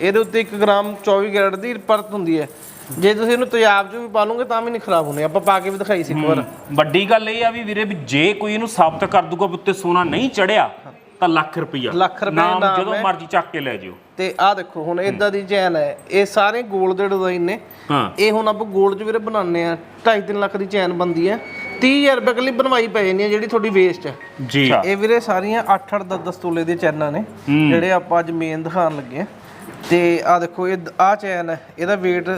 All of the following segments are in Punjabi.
ਇਹਦੇ ਉੱਤੇ 1 ਗ੍ਰਾਮ 24 ਕੈਰਟ ਦੀ ਪਰਤ ਹੁੰਦੀ ਹੈ। ਜੇ ਤੁਸੀਂ ਇਹਨੂੰ ਤੇਜ਼ਾਬ 'ਚ ਵੀ ਪਾ ਲਓਗੇ ਤਾਂ ਵੀ ਨਹੀਂ ਖਰਾਬ ਹੋਣੇ। ਆਪਾਂ ਪਾ ਕੇ ਵੀ ਦਿਖਾਈ ਸੀ ਇੱਕ ਵਾਰ। ਵੱਡੀ ਗੱਲ ਇਹ ਆ ਵੀ ਵੀਰੇ ਵੀ ਜੇ ਕੋਈ ਇਹਨੂੰ ਸਾਬਤ ਕਰ ਦੂਗਾ ਵੀ ਉੱਤੇ ਸੋਨਾ ਨਹੀਂ ਚੜਿਆ ਤਾਂ ਲੱਖ ਰੁਪਈਆ। ਲੱਖ ਰੁਪਏ ਨਾਮ ਨਾਮ ਜਦੋਂ ਹੈ। ਮਰਜ਼ੀ ਚੱਕ ਕੇ ਲੈ ਜਿਓ। ਤੇ ਆਹ ਦੇਖੋ ਹੁਣ ਇਦਾਂ ਦੀ ਚੈਨ ਹੈ। ਇਹ ਸਾਰੇ 골ਡ ਦੇ ਡਿਜ਼ਾਈਨ ਨੇ। ਹਾਂ। ਇਹ ਹੁਣ ਆਪਾਂ 골ਡ 'ਚ ਵੀਰੇ ਬਣਾਉਂਦੇ ਆ 2.5 ਲੱਖ ਦੀ ਚੈਨ ਬੰਦੀ ਹੈ। 30000 ਰੁਪਏ ਕੱਲੀ ਬਣਵਾਈ ਪੈ ਜਾਂਦੀ ਹੈ ਜਿਹੜੀ ਤੁਹਾਡੀ ਵੇਸਟ ਹੈ। ਜੀ। ਇਹ ਵੀਰੇ ਸਾਰੀਆਂ 8-8 10-10 ਤੋਲੇ ਦੀਆਂ ਚੈਨਾਂ ਨੇ। ਜਿਹੜੇ ਆਪਾਂ ਅੱਜ ਮੇਨ ਦਿਖਾਉਣ ਲੱਗੇ ਆ ਤੇ ਆਹ ਦੇਖੋ ਇਹ ਆਹ ਚੈਨ ਹੈ। ਇਹਦਾ weight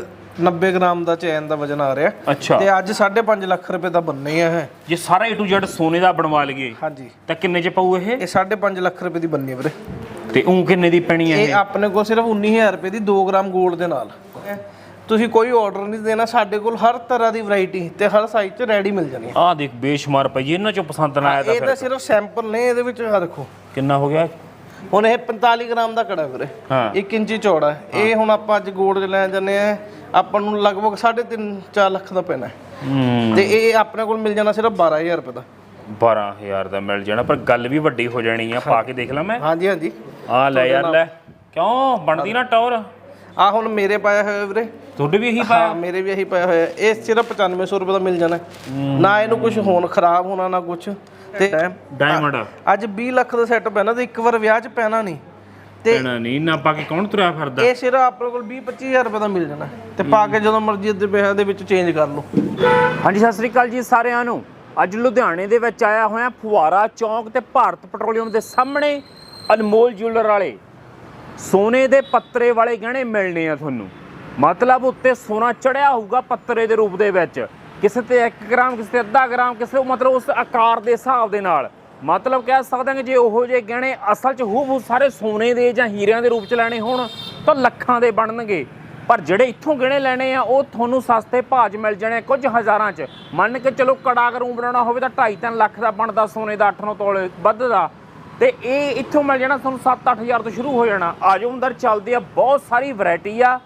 90 ਗ੍ਰਾਮ ਦਾ ਚੈਨ ਦਾ ਵਜਨ ਆ ਰਿਹਾ। ਅੱਛਾ। ਤੇ ਅੱਜ 5.5 ਲੱਖ ਰੁਪਏ ਦਾ ਬੰਨੇ ਆ ਇਹ। ਜੇ ਸਾਰਾ A to Z ਸੋਨੇ ਦਾ ਬਣਵਾ ਲਈਏ ਹਾਂਜੀ। ਤਾਂ ਕਿੰਨੇ ਚ ਪਊ ਇਹ? ਇਹ 5.5 ਲੱਖ ਰੁਪਏ ਦੀ ਬੰਨੀ ਵੀਰੇ। ਤੇ ਉਹ ਕਿੰਨੇ ਦੀ ਪੈਣੀ ਹੈ ਇਹ ਆਪਣੇ ਕੋਲ ਸਿਰਫ 19000 ਰੁਪਏ ਦੀ 2 ਗ੍ਰਾਮ 골ਡ ਦੇ ਨਾਲ। ਤੁਸੀਂ ਕੋਈ ਆਰਡਰ ਨਹੀਂ ਦੇਣਾ ਸਾਡੇ ਕੋਲ ਹਰ ਤਰ੍ਹਾਂ ਦੀ ਵੈਰਾਈਟੀ ਤੇ ਹਰ ਸਾਈਜ਼ 'ਚ ਰੈਡੀ ਮਿਲ ਜਾਣੀ ਆਹ ਦੇਖ ਬੇਸ਼ੁਮਾਰ ਪਈ ਇਹਨਾਂ ਚੋਂ ਪਸੰਦ ਨਾ ਆਇਆ ਤਾਂ ਇਹ ਤਾਂ ਸਿਰਫ ਸੈਂਪਲ ਨੇ ਇਹਦੇ ਵਿੱਚ ਆ ਦੇਖੋ। ਕਿੰਨਾ ਹੋ ਗਿਆ? ਹੁਣ ਇਹ 45 ਗ੍ਰਾਮ ਦਾ ਕੜਾ ਵੀਰੇ। ਹਾਂ। 1 ਇੰਚੀ ਚੌੜਾ। ਇਹ ਹੁਣ ਆਪਾਂ ਅੱਜ 골ਡ ਚ ਲੈਣ ਜਾਂਦੇ ਆ ਆਪਾਂ ਨੂੰ ਲਗਭਗ 3.5 4 ਲੱਖ ਦਾ ਪੈਣਾ ਤੇ ਇਹ ਆਪਣੇ ਕੋਲ ਮਿਲ ਜਾਣਾ ਸਿਰਫ 12000 ਰੁਪਏ ਦਾ। 12000 ਦਾ ਮਿਲ ਜਾਣਾ ਪਰ ਗੱਲ ਵੀ ਵੱਡੀ ਹੋ ਜਾਣੀ ਆ ਪਾ ਕੇ ਦੇਖ ਲਾਂ ਮੈਂ। ਹਾਂਜੀ ਹਾਂਜੀ। ਆ ਲੈ ਯਾਰ ਲੈ। ਕਿਉਂ? ਬਣਦੀ ਨਾ ਟੌਰ। ਆ ਹੁਣ ਮੇਰੇ ਪਾਇਆ ਹੋਇਆ ਵੀਰੇ। ਤੁਹਾਡੇ ਵੀ ਇਹੀ ਹਾਂ ਮੇਰੇ ਵੀ ਇਹੀ ਪਾਇਆ ਹੋਇਆ। ਇਹ ਸਿਰਫ 9500 ਰੁਪਏ ਦਾ ਮਿਲ ਜਾਣਾ। ਨਾ ਇਹਨੂੰ ਕੁਝ ਹੋਣ ਖਰਾਬ ਹੋਣਾ ਨਾ ਕੁਝ ਤੇ ਡਾਇਮੰਡ ਅੱਜ 20 ਲੱਖ ਦਾ ਸੈੱਟ ਪੈਣਾ ਤੇ ਇੱਕ ਵਾਰ ਵਿਆਹ 'ਚ ਪੈਣਾ ਨਹੀਂ। ਤੇ ਪੈਣਾ ਨਹੀਂ ਨਾ ਪਾ ਕੇ ਕੌਣ ਤੁਰਿਆ ਫਿਰਦਾ? ਇਹ ਸਿਰਫ ਆਪਣੇ ਕੋਲ 20 25000 ਰੁਪਏ ਦਾ ਮਿਲ ਜਾਣਾ। ਤੇ ਪਾ ਕੇ ਜਦੋਂ ਮਰਜ਼ੀ ਅੱਧੇ ਪੈਸਿਆਂ ਦੇ ਵਿੱਚ ਚੇਂਜ ਕਰ ਲਓ। ਹਾਂਜੀ ਸਤਿ ਸ੍ਰੀ ਅਕਾਲ ਜੀ ਸਾਰਿਆਂ ਨੂੰ। ਅੱਜ ਲੁਧਿਆਣੇ ਦੇ ਵਿੱਚ ਆਇਆ ਹੋਇਆ ਫੁਆਰਾ ਚੌਂਕ ਤੇ ਭਾਰਤ ਪੈਟਰੋਲੀਅਮ ਦੇ ਸਾਹਮਣੇ ਅਨਮੋਲ ਜਿਊਲਰ ਵਾਲੇ। ਸੋਨੇ ਦੇ ਪੱਤਰੇ ਵਾਲੇ ਗਹਿਣੇ ਮਿਲਣੇ ਆ ਤੁਹਾਨੂੰ। ਮਤਲਬ ਉੱਤੇ ਸੋਨਾ ਚੜਿਆ ਹੋਊਗਾ ਪੱਤਰੇ ਦੇ ਰੂਪ ਦੇ ਵਿੱਚ। ਕਿਸੇ ਤੇ 1 ਗ੍ਰਾਮ, ਕਿਸੇ ਤੇ ਅੱਧਾ ਗ੍ਰਾਮ, ਕਿਸੇ ਮਤਲਬ ਉਸ ਆਕਾਰ ਦੇ ਹਿਸਾਬ ਦੇ ਨਾਲ। ਮਤਲਬ ਕਹਿ ਸਕਦੇ ਹਾਂ ਕਿ ਜੇ ਉਹੋ ਜਿਹੇ ਗਹਿਣੇ ਅਸਲ 'ਚ ਹੂਬਹੂ ਸਾਰੇ ਸੋਨੇ ਦੇ ਜਾਂ ਹੀਰਿਆਂ ਦੇ ਰੂਪ 'ਚ ਲੈਣੇ ਹੋਣ, ਤਾਂ ਲੱਖਾਂ ਦੇ ਬਣਨਗੇ। ਪਰ ਜਿਹੜੇ ਇੱਥੋਂ ਗਹਿਣੇ ਲੈਣੇ ਆ, ਉਹ ਤੁਹਾਨੂੰ ਸਸਤੇ ਭਾਅ 'ਚ ਮਿਲ ਜਾਣੇ ਕੁਝ ਹਜ਼ਾਰਾਂ 'ਚ। ਮੰਨ ਕੇ ਚਲੋ ਕੜਾ ਕਰੂੰ ਬਣਾਉਣਾ ਹੋਵੇ ਤਾਂ 2.5-3 ਲੱਖ ਦਾ ਬਣਦਾ, ਸੋਨੇ ਦਾ 8-9 ਤੋਲੇ ਵੱਧ ਦਾ ਤੇ ਇਹ ਇੱਥੋਂ ਮਿਲ ਜਾਣਾ, ਤੁਹਾਨੂੰ 7-8000 ਤੋਂ ਸ਼ੁਰੂ ਹੋ ਜਾਣਾ। ਆਜੋ ਅੰਦਰ ਚੱਲਦੇ ਆ, ਬਹੁਤ ਸਾਰੀ ਵੈਰਾਈਟੀ ਆ।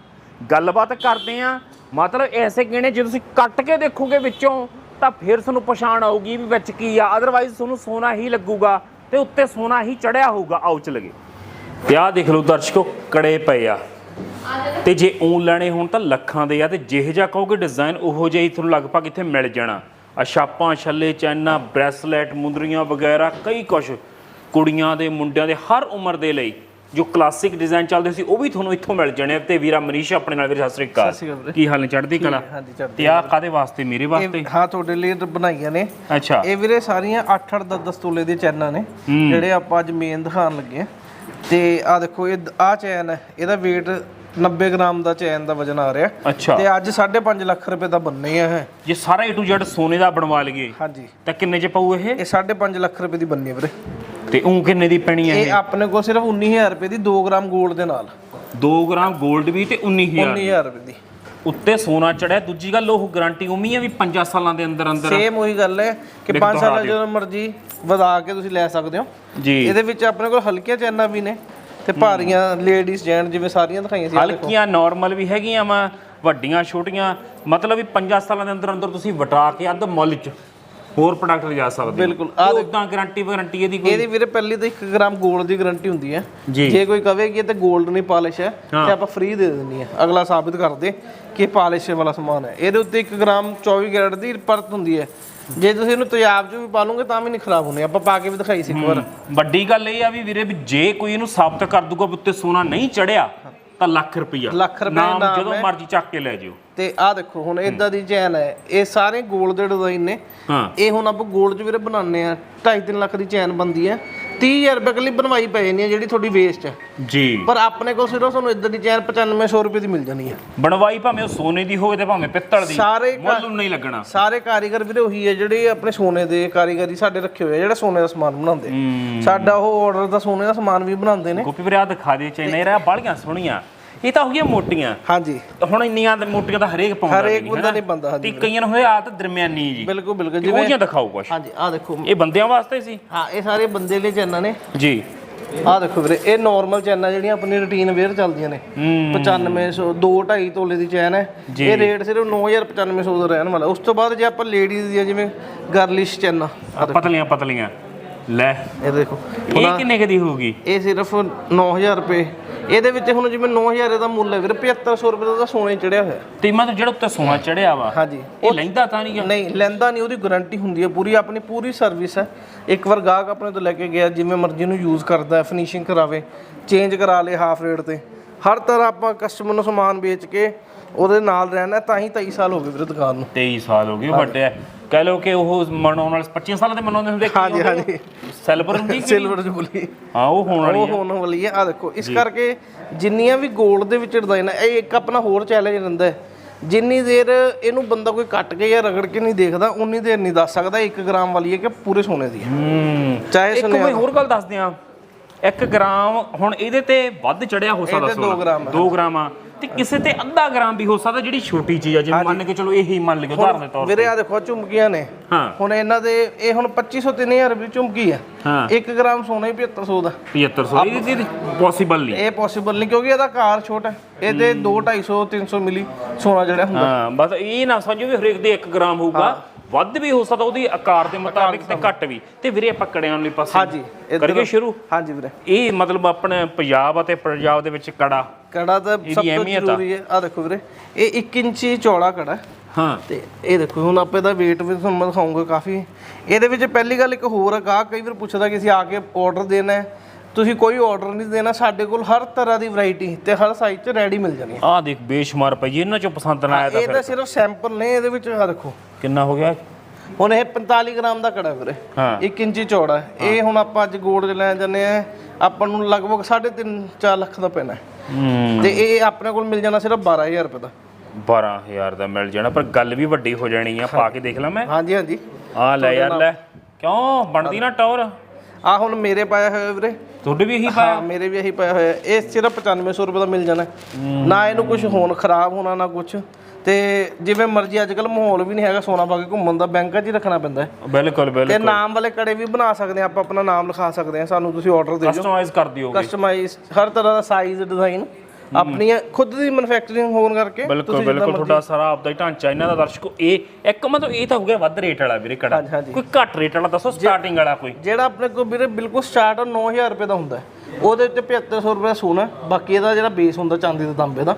ਗੱਲਬਾਤ ਕਰਦੇ ਆ। ਮਤਲਬ ਐਸੇ ਗਹਿਣੇ ਜੇ ਤੁਸੀਂ ਕੱਟ ਕੇ ਦੇਖੋਗੇ ਵਿੱਚੋਂ, ਤਾਂ ਫਿਰ ਤੁਹਾਨੂੰ ਪਛਾਣ ਆਊਗੀ ਵੀ ਵਿੱਚ ਕੀ ਆ। ਅਦਰਵਾਈਜ਼ ਤੁਹਾਨੂੰ ਸੋਨਾ ਹੀ ਲੱਗੂਗਾ ਤੇ ਉੱਤੇ ਸੋਨਾ ਹੀ ਚੜਿਆ ਹੋਊਗਾ ਆਓ ਚਲਗੇ ਤੇ ਆਹ ਦੇਖ ਲਓ ਦਰਸ਼ਕੋ, ਕੜੇ ਪਏ ਆ। ਤੇ ਜੇ ਊਨ ਲੈਣੇ ਹੋਣ ਤਾਂ ਲੱਖਾਂ ਦੇ ਆ ਤੇ ਜਿਹੋ ਜਿਹਾ ਕਹੋਗੇ ਡਿਜ਼ਾਈਨ ਉਹੋ ਜਿਹਾ ਹੀ ਤੁਹਾਨੂੰ ਲਗਭਗ ਇੱਥੇ ਮਿਲ ਜਾਣਾ। ਆ ਛਾਪਾਂ, ਛੱਲੇ, ਚੈਨਾ ਬ੍ਰੈਸਲੇਟ ਮੁੰਦਰੀਆਂ ਵਗੈਰਾ, ਕਈ ਕੁਛ ਕੁੜੀਆਂ ਦੇ ਮੁੰਡਿਆਂ ਦੇ ਹਰ ਉਮਰ ਦੇ ਲਈ ਜੋ ਕਲਾਸਿਕ ਡਿਜ਼ਾਈਨ ਚੱਲਦੇ ਸੀ ਉਹ ਵੀ ਤੁਹਾਨੂੰ ਇੱਥੋਂ ਮਿਲ ਜਾਣੇ ਆ। ਤੇ ਵੀਰਾ ਮਨੀਸ਼ ਆਪਣੇ ਨਾਲ ਵੀਰ ਸਤਿ ਸ੍ਰੀ ਅਕਾਲ। ਕੀ ਹਾਲ ਨੇ? ਚੜ੍ਹਦੀ ਕਲਾ? ਤੇ ਆਹ ਕਾਦੇ ਵਾਸਤੇ? ਮੇਰੇ ਵਾਸਤੇ? ਹਾਂ ਤੁਹਾਡੇ ਲਈ ਬਣਾਈਆਂ ਨੇ। ਅੱਛਾ। ਇਹ ਵੀਰੇ ਸਾਰੀਆਂ 8-8 10-10 ਤੋਲੇ ਦੀਆਂ ਚੈਨਾਂ ਨੇ ਜਿਹੜੇ ਆਪਾਂ ਅੱਜ ਮੇਨ ਦਿਖਾਉਣ ਲੱਗੇ ਆ। ਤੇ ਆ ਦੇਖੋ ਇਹ ਆ ਚੈਨ ਹੈ। ਇਹਦਾ weight 90 ਗ੍ਰਾਮ ਦਾ ਚੈਨ ਦਾ ਵਜਨ ਆ ਰਿਹਾ। ਅੱਛਾ। ਤੇ ਅੱਜ 5.5 ਲੱਖ ਰੁਪਏ ਦਾ ਬੰਨੇ ਆ ਇਹ। ਜੇ ਸਾਰਾ A to Z ਸੋਨੇ ਦਾ ਬਣਵਾ ਲਈਏ ਹਾਂਜੀ। ਤਾਂ ਕਿੰਨੇ ਚ ਪਊ ਇਹ? ਇਹ 5.5 ਲੱਖ ਰੁਪਏ ਦੀ ਬੰਨੀ ਵੀਰੇ। ਤੇ ਉਹ ਕਿੰਨੇ ਦੀ ਪੈਣੀ ਹੈ ਇਹ ਆਪਣੇ ਕੋਲ ਸਿਰਫ 19000 ਰੁਪਏ ਦੀ 2 ਗ੍ਰਾਮ 골ਡ ਦੇ ਨਾਲ। 2 ਗ੍ਰਾਮ 골ਡ ਵੀ ਤੇ 19000 19000 ਰੁਪਏ ਦੀ। ਉੱਤੇ ਸੋਨਾ ਚੜਿਆ। ਦੂਜੀ ਗੱਲ ਉਹ ਗਾਰੰਟੀ ਉਮੀ ਆ ਵੀ 5 ਸਾਲਾਂ ਦੇ ਅੰਦਰ ਅੰਦਰ। ਸੇਮ ਉਹੀ ਗੱਲ ਹੈ ਕਿ 5 ਸਾਲਾਂ ਜਦੋਂ ਮਰਜ਼ੀ ਵਧਾ ਕੇ ਤੁਸੀਂ ਲੈ ਸਕਦੇ ਹੋ। ਜੀ। ਇਹਦੇ ਵਿੱਚ ਆਪਣੇ ਕੋਲ ਹਲਕੀਆਂ ਚੈਨਾਂ ਵੀ ਨੇ ਤੇ ਭਾਰੀਆਂ ਲੇਡੀਜ਼ ਜੈਂਟ ਜਿਵੇਂ ਸਾਰੀਆਂ ਦਿਖਾਈਆਂ ਸੀ। ਹਲਕੀਆਂ ਨਾਰਮਲ ਵੀ ਹੈਗੀਆਂ ਵਾ ਵੱਡੀਆਂ ਛੋਟੀਆਂ। ਮਤਲਬ ਵੀ 5 ਸਾਲਾਂ ਦੇ ਅੰਦਰ ਅੰਦਰ ਤੁਸੀਂ ਵਟਾ ਕੇ ਅੱਧ ਮੁੱਲ ਚ ਹੋਰ ਪ੍ਰੋਡਕਟ ਲਿਜਾ ਸਕਦੇ ਬਿਲਕੁਲ। ਆ ਉਦਾਂ ਗਾਰੰਟੀ ਵਾਰੰਟੀ ਇਹਦੀ ਕੋਈ ਇਹਦੀ ਵੀਰੇ ਪਹਿਲੀ ਤਾਂ 1 ਗ੍ਰਾਮ 골ਡ ਦੀ ਗਾਰੰਟੀ ਹੁੰਦੀ ਹੈ। ਜੀ। ਕੋਈ ਕਵੇ ਕਿ ਇਹ ਤੇ 골ਡ ਨਹੀਂ ਪਾਲਿਸ਼ ਹੈ ਤੇ ਆਪਾਂ ਫ੍ਰੀ ਦੇ ਦਿੰਨੀ ਹੈ। ਅਗਲਾ ਸਾਬਿਤ ਕਰ ਦੇ ਕਿ ਪਾਲਿਸ਼ ਵਾਲਾ ਸਮਾਨ ਹੈ। ਇਹਦੇ ਉੱਤੇ 1 ਗ੍ਰਾਮ 24 ਕੈਰਟ ਦੀ ਪਰਤ ਹੁੰਦੀ ਹੈ। ਜੇ ਤੁਸੀਂ ਇਹਨੂੰ ਤੇਜ਼ਾਬ 'ਚ ਵੀ ਪਾ ਲਓਗੇ ਤਾਂ ਵੀ ਨਹੀਂ ਖਰਾਬ ਹੋਣੇ। ਆਪਾਂ ਪਾ ਕੇ ਵੀ ਦਿਖਾਈ ਸੀ ਇੱਕ ਵਾਰ। ਵੱਡੀ ਗੱਲ ਇਹ ਆ ਵੀ ਵੀਰੇ ਵੀ ਜੇ ਕੋਈ ਇਹਨੂੰ ਸਾਬਤ ਕਰ ਦੂਗਾ ਵੀ ਉੱਤੇ ਸੋਨਾ ਨਹੀਂ ਚੜਿਆ ਤਾਂ ਲੱਖ ਰੁਪਈਆ। ਲੱਖ ਰੁਪਏ ਨਾਮ ਨਾਮ ਜਦੋਂ ਹੈ। ਮਰਜ਼ੀ ਚੱਕ ਕੇ ਲੈ ਜਿਓ। ਤੇ ਆਹ ਦੇਖੋ ਹੁਣ ਇਦਾਂ ਦੀ ਚੈਨ ਹੈ। ਇਹ ਸਾਰੇ 골ਡ ਦੇ ਡਿਜ਼ਾਈਨ ਨੇ। ਹਾਂ। ਇਹ ਹੁਣ ਆਪਾਂ 골ਡ 'ਚ ਵੀਰੇ ਬਣਾਉਂਦੇ ਆ 2.5 ਲੱਖ ਦੀ ਚੈਨ ਬੰਦੀ ਹੈ। 30000 ਰੁਪਏ ਕੱਲੀ ਬਣਵਾਈ ਪੈ ਹੈ ਜਿਹੜੀ ਤੁਹਾਡੀ ਵੇਸਟ ਹੈ। ਜੀ। ਪਰ ਆਪਣੇ ਕੋਲ ਸਿਰਫ ਤੁਹਾਨੂੰ ਇਦਾਂ ਦੀ ਚੈਨ 9500 ਰੁਪਏ ਦੀ ਮਿਲ ਜਾਣੀ ਹੈ। ਬਣਵਾਈ ਭਾਵੇਂ ਉਹ ਸੋਨੇ ਦੀ ਹੋਵੇ ਤੇ ਭਾਵੇਂ ਪਿੱਤਲ ਦੀ। ਸਾਰੇ ਮੁੱਲ ਨਹੀਂ ਲੱਗਣਾ। ਸਾਰੇ ਕਾਰੀਗਰ ਵੀਰੇ ਉਹੀ ਹੈ ਜਿਹੜੇ ਆਪਣੇ ਸੋਨੇ ਦੇ ਕਾਰੀਗਰੀ ਸਾਡੇ ਰੱਖੇ ਹੋਏ ਆ ਜਿਹੜਾ ਸੋਨੇ ਦਾ ਸਮਾਨ ਬਣਾਉਂਦੇ। ਸਾਡਾ ਉਹ ਆਰਡਰ ਦਾ ਸੋਨੇ ਦਾ ਸਮਾਨ ਵੀ ਬਣਾਉਂਦੇ ਨੇ। ਗੋਪੀ ਵੀਰੇ ਆ ਦਿਖਾ ਦੇ ਚੈਨਾ। ਯਾਰ ਆਹ ਬਾਹਲੀਆਂ ਸੋਹਣੀਆਂ। ਇਹ ਤਾਂ ਹੋ ਗਈਆਂ ਮੋਟੀਆਂ। ਹਾਂਜੀ। ਹੁਣ ਇੰਨੀਆਂ ਤਾਂ ਮੋਟੀਆਂ ਤਾਂ ਹਰੇਕ ਪਾਉਂਦਾ ਹਰੇਕ ਬੰਦਾ ਨਹੀਂ ਬੰਦਾ ਹਾਂਜੀ। ਤੇ ਕਈਆਂ ਨੂੰ ਹੋਇਆ ਆ ਤਾਂ ਦਰਮਿਆਨੀ ਜੀ। ਬਿਲਕੁਲ ਬਿਲਕੁਲ। ਜਿਵੇਂ ਉਹ ਜਿਹਾ ਦਿਖਾਓ ਕੁਛ। ਹਾਂਜੀ ਆਹ ਦੇਖੋ। ਇਹ ਬੰਦਿਆਂ ਵਾਸਤੇ ਸੀ? ਹਾਂ ਇਹ ਸਾਰੇ ਬੰਦੇ ਲਈ ਚੈਨਾਂ ਨੇ। ਜੀ। ਆਹ ਦੇਖੋ ਵੀਰੇ ਇਹ ਨਾਰਮਲ ਚੈਨਾਂ ਜਿਹੜੀਆਂ ਆਪਣੀ ਰੂਟੀਨ ਵੇਅਰ ਚੱਲਦੀਆਂ ਨੇ। 9500 2 2.5 ਤੋਲੇ ਦੀ ਚੈਨ ਹੈ। ਇਹ ਰੇਟ ਸਿਰਫ 9950 ਦਾ ਰਹਿਣ ਵਾਲਾ। ਉਸ ਤੋਂ ਬਾਅਦ ਜੇ ਆਪਾਂ ਲੇਡੀਜ਼ ਦੀਆਂ ਜਿਵੇਂ ਗਰਲਿਸ਼ ਚੈਨਾਂ ਪਤਲੀਆਂ ਪਤਲੀਆਂ। ਲੈ। ਇਹ ਦੇਖੋ। ਇਹ ਕਿੰਨੇ ਕਦੀ ਹੋਊਗੀ? ਇਹ ਸਿਰਫ 9000 ਰੁਪਏ। ਇਹਦੇ ਵਿੱਚ ਹੁਣ ਜਿਵੇਂ 9000 ਦਾ ਮੁੱਲ ਹੈ ਵੀਰੇ 7500 ਰੁਪਏ ਦਾ ਸੋਨੇ ਚੜਿਆ ਹੋਇਆ। ਤੇ ਮਤਲਬ ਜਿਹੜਾ ਉੱਤੇ ਸੋਨਾ ਚੜਿਆ ਵਾ ਹਾਂਜੀ। ਇਹ ਲੈਂਦਾ ਤਾਂ ਨਹੀਂ ਨਹੀਂ ਲੈਂਦਾ ਨਹੀਂ ਉਹਦੀ ਗਾਰੰਟੀ ਹੁੰਦੀ ਹੈ ਪੂਰੀ ਆਪਣੀ ਪੂਰੀ ਸਰਵਿਸ ਹੈ। ਇੱਕ ਵਾਰ ਗਾਹਕ ਆਪਣੇ ਤੋਂ ਲੈ ਕੇ ਗਿਆ ਜਿਵੇਂ ਮਰਜ਼ੀ ਨੂੰ ਯੂਜ਼ ਕਰਦਾ ਹੈ ਫਿਨਿਸ਼ਿੰਗ ਕਰਾਵੇ ਚੇਂਜ ਕਰਾ ਲੇ ਹਾਫ ਰੇਟ ਤੇ। ਹਰ ਤਰ੍ਹਾਂ ਆਪਾਂ ਕਸਟਮਰ ਨੂੰ ਸਮਾਨ ਵੇਚ ਕੇ ਉਹਦੇ ਨਾਲ ਰਹਿਣਾ ਤਾਂ ਹੀ 23 ਸਾਲ ਹੋ ਗਏ ਵੀਰੇ ਦੁਕਾਨ ਨੂੰ। 23 ਸਾਲ ਹੋ ਗਏ ਵੱਡੇ ਕਹਿ ਲਓ ਕਿ ਉਹ ਮਨਾਉਣ ਵਾਲੇ 25 ਸਾਲਾਂ ਦੇ ਮਨਾਉਂਦੇ ਹੁੰਦੇ ਹਾਂਜੀ ਹਾਂਜੀ। ਸਿਲਵਰ ਹੁੰਦੀ ਸਿਲਵਰ ਜੁਬਲੀ। ਹਾਂ ਉਹ ਹੋਣ ਵਾਲੀ ਉਹ ਹੋਣ ਵਾਲੀ ਹੈ ਆ ਦੇਖੋ ਇਸ ਕਰਕੇ ਜਿੰਨੀਆਂ ਵੀ 골ਡ ਦੇ ਵਿੱਚ ਡਿਜ਼ਾਈਨ ਹੈ ਇਹ ਇੱਕ ਆਪਣਾ ਹੋਰ ਚੈਲੰਜ ਰਹਿੰਦਾ ਹੈ। ਜਿੰਨੀ ਦੇਰ ਇਹਨੂੰ ਬੰਦਾ ਕੋਈ ਕੱਟ ਕੇ ਜਾਂ ਰਗੜ ਕੇ ਨਹੀਂ ਦੇਖਦਾ ਉਨੀ ਦੇਰ ਨਹੀਂ ਦੱਸ ਸਕਦਾ 1 ਗ੍ਰਾਮ ਵਾਲੀ ਹੈ ਕਿ ਪੂਰੇ ਸੋਨੇ ਦੀ ਹੈ ਹੂੰ। ਚਾਹੇ ਇੱਕ ਸੁਣਿਆ ਕੋਈ ਹੋਰ ਗੱਲ ਦੱਸ ਦਿਆਂ 1 ਗ੍ਰਾਮ ਹੁਣ ਇਹਦੇ ਤੇ ਵੱਧ ਚੜਿਆ ਹੋ ਸਕਦਾ ਦੋ ਗ੍ਰਾਮ ਹੈ। 2 ਗ੍ਰਾਮ ਆ। ਤੇ ਕਿਸੇ ਤੇ ਅੱਧਾ ਗ੍ਰਾਮ ਵੀ ਹੋ ਸਕਦਾ ਜਿਹੜੀ ਛੋਟੀ ਚੀਜ਼ ਆ ਜਿਵੇਂ ਮੰਨ ਕੇ ਚਲੋ ਇਹੀ ਮੰਨ ਲਈਏ ਉਦਾਹਰਨ ਦੇ ਤੌਰ ਵੀਰੇ ਆ ਦੇਖੋ ਝੁਮਕੀਆਂ ਨੇ। ਹਾਂ। ਹੁਣ ਇਹਨਾਂ ਦੇ ਇਹ ਹੁਣ 2500 3000 ਰੁਪਏ ਝੁਮਕੀ ਹੈ ਹਾਂ। 1 ਗ੍ਰਾਮ ਸੋਨਾ ਹੀ 7500 ਦਾ। 7500 ਇਹਦੀ ਪੋਸੀਬਲ ਨਹੀਂ। ਇਹ ਪੋਸੀਬਲ ਨਹੀਂ ਕਿਉਂਕਿ ਇਹਦਾ ਕਾਰ ਛੋਟਾ ਹੈ। ਇਹਦੇ 2 250 300 ਮਿਲੀ ਸੋਨਾ ਜਿਹੜਾ ਹੁੰਦਾ। ਹਾਂ ਬਸ ਇਹ ਨਾ ਸਮਝੋ ਵੀ ਹਰੇਕ ਦੇ 1 ਗ੍ਰਾਮ ਹੋਊਗਾ। ਵੱਧ ਵੀ ਹੋ ਸਕਦਾ ਉਹਦੀ ਆਕਾਰ ਦੇ ਮੁਤਾਬਿਕ ਤੇ ਘੱਟ ਵੀ। ਤੇ ਵੀਰੇ ਆਪਾਂ ਕੜਿਆਂ ਵਾਲੇ ਪਾਸੇ ਹਾਂਜੀ ਕਰੀਏ ਸ਼ੁਰੂ। ਹਾਂਜੀ ਵੀਰੇ। ਇਹ ਮਤਲਬ ਆਪਣੇ ਪੰਜਾਬ ਅਤੇ ਪੰਜਾਬ ਦੇ ਵਿੱਚ ਕੜਾ। ਕੜਾ ਤਾਂ ਸਭ ਤੋਂ। ਜ਼ਰੂਰੀ ਹੈ। ਆ ਦੇਖੋ ਵੀਰੇ ਇਹ 1 ਇੰਚੀ ਚੌੜਾ ਕੜਾ ਹੈ। ਤੇ ਇਹ ਦੇਖੋ ਹੁਣ ਆਪਾਂ ਇਹਦਾ weight ਵੀ ਤੁਹਾਨੂੰ ਮੈਂ ਦਿਖਾਉਂਗਾ ਕਾਫੀ। ਇਹਦੇ ਵਿੱਚ ਪਹਿਲੀ ਗੱਲ ਇੱਕ ਹੋਰ ਹੈ ਗਾਹਕ ਕਈ ਵਾਰ ਪੁੱਛਦਾ ਕਿ ਅਸੀਂ ਆ ਕੇ ਆਰਡਰ ਦੇਣਾ ਹੈ। ਤੁਸੀਂ ਕੋਈ ਆਰਡਰ ਨਹੀਂ ਦੇਣਾ ਸਾਡੇ ਕੋਲ ਹਰ ਤਰ੍ਹਾਂ ਦੀ ਵੈਰਾਈਟੀ ਤੇ ਹਰ ਸਾਈਜ਼ 'ਚ ਰੈਡੀ ਮਿਲ ਜਾਣੀ ਹੈ। ਆਹ ਦੇਖ ਬੇਸ਼ੁਮਾਰ ਪਈ ਇਹਨਾਂ ਚੋਂ ਪਸੰਦ ਨਾ ਆਇਆ ਤਾਂ ਇਹ ਤਾਂ ਸਿਰਫ ਸੈਂਪਲ ਨੇ ਇਹਦੇ ਵਿੱਚ ਆ ਦੇਖੋ। ਕਿੰਨਾ ਹੋ ਗਿਆ? ਹੁਣ ਇਹ 45 ਗ੍ਰਾਮ ਦਾ ਕੜਾ ਵੀਰੇ। ਹਾਂ। 1 ਇੰਚੀ ਚੌੜਾ ਹੈ। ਇਹ ਹੁਣ ਆਪਾਂ ਅੱਜ ਗੋਲਡ ਲੈਣ ਜਾਂਦੇ ਆ। ਆਪਾਂ ਨੂੰ ਲਗਭਗ 3.5 4 ਲੱਖ ਦਾ ਪੈਣਾ। ਹੈ। ਹੂੰ ਤੇ ਇਹ ਆਪਣੇ ਕੋਲ ਮਿਲ ਜਾਣਾ ਸਿਰਫ 12000 ਰੁਪਏ ਦਾ। 12000 ਦਾ ਮਿਲ ਜਾਣਾ ਪਰ ਗੱਲ ਵੀ ਵੱਡੀ ਹੋ ਜਾਣੀ ਆ ਪਾ ਕੇ ਦੇਖ ਲਾਂ ਮੈਂ। ਹਾਂਜੀ ਹਾਂਜੀ। ਆ ਲੈ ਯਾਰ ਲੈ। ਕਿਉਂ? ਬਣਦੀ ਨਾ ਟੌਰ। ਆ ਹੁਣ ਮੇਰੇ ਪਾਇਆ ਹੋਇਆ ਵੀਰੇ। ਤੁਹਾਡੇ ਵੀ ਇਹੀ ਹਾਂ ਪਾਇਆ? ਮੇਰੇ ਵੀ ਇਹੀ ਪਾਇਆ ਹੋਇਆ। ਹੈ। ਇਹ ਸਿਰਫ 9500 ਰੁਪਏ ਦਾ ਮਿਲ ਜਾਣਾ। ਹੈ। ਨਾ ਇਹਨੂੰ ਕੁਝ ਹੋਣ ਖਰਾਬ ਹੋਣਾ ਨਾ ਕੁਝ ਤੇ ਜਿਵੇਂ ਮਰਜ਼ੀ ਅੱਜ ਕੱਲ ਮਾਹੌਲ ਵੀ ਨਹੀਂ ਹੈਗਾ ਸੋਨਾ ਪਾ ਕੇ ਘੁੰਮਣ ਦਾ ਬੈਂਕਾਂ 'ਚ ਹੀ ਰੱਖਣਾ ਪੈਂਦਾ ਹੈ। ਬਿਲਕੁਲ ਤੇ ਬਿਲਕੁਲ ਨਾਮ ਵਾਲੇ ਕੜੇ ਵੀ ਬਣਾ ਸਕਦੇ ਆ ਆਪਾਂ ਆਪਣਾ ਨਾਮ ਲਿਖਾ ਸਕਦੇ ਆ ਸਾਨੂੰ ਤੁਸੀਂ ਆਰਡਰ ਦੇ ਦਿਓ। ਕਸਟਮਾਈਜ਼ ਕਰ ਦਿਓਗੇ ਕਸਟਮਾਈਜ਼ ਹਰ ਤਰ੍ਹਾਂ ਦਾ ਸਾਈਜ਼ ਡਿਜ਼ਾਈਨ ਆਪਣੀ ਖੁਦ ਦੀ ਮੈਨੂਫੈਕਚਰਿੰਗ ਹੋਣ ਕਰਕੇ ਬਿਲਕੁਲ ਜਿੱਦਾਂ ਬਿਲਕੁਲ। ਮਰਜ਼ੀ- ਤੁਹਾਡਾ ਸਾਰਾ ਆਪਦਾ ਹੀ ਢਾਂਚਾ ਇਹਨਾਂ ਦਾ ਦਰਸ਼ਕੋ ਇਹ ਇੱਕ ਮਤਲਬ ਇਹ ਤਾਂ ਹੋ ਗਿਆ ਵੱਧ ਰੇਟ ਵਾਲਾ ਵੀਰੇ ਕੜਾ। ਹਾਂਜੀ, ਹਾਂਜੀ। ਕੋਈ ਘੱਟ ਰੇਟ ਵਾਲਾ ਦੱਸੋ ਸਟਾਰਟਿੰਗ ਵਾਲਾ ਕੋਈ। ਜਿਹੜਾ ਆਪਣੇ ਕੋਲ ਵੀਰੇ ਬਿਲਕੁਲ ਸਟਾਰਟ 9000 ਰੁਪਏ ਦਾ ਹੁੰਦਾ ਹੈ। ਉਹਦੇ ਉੱਤੇ 7500 ਰੁਪਏ ਸੋਨਾ ਹੈ, ਬਾਕੀ ਇਹਦਾ ਜਿਹੜਾ ਬੇਸ ਹੁੰਦਾ ਚਾਂਦੀ ਦੇ ਤਾਂਬੇ ਦਾ।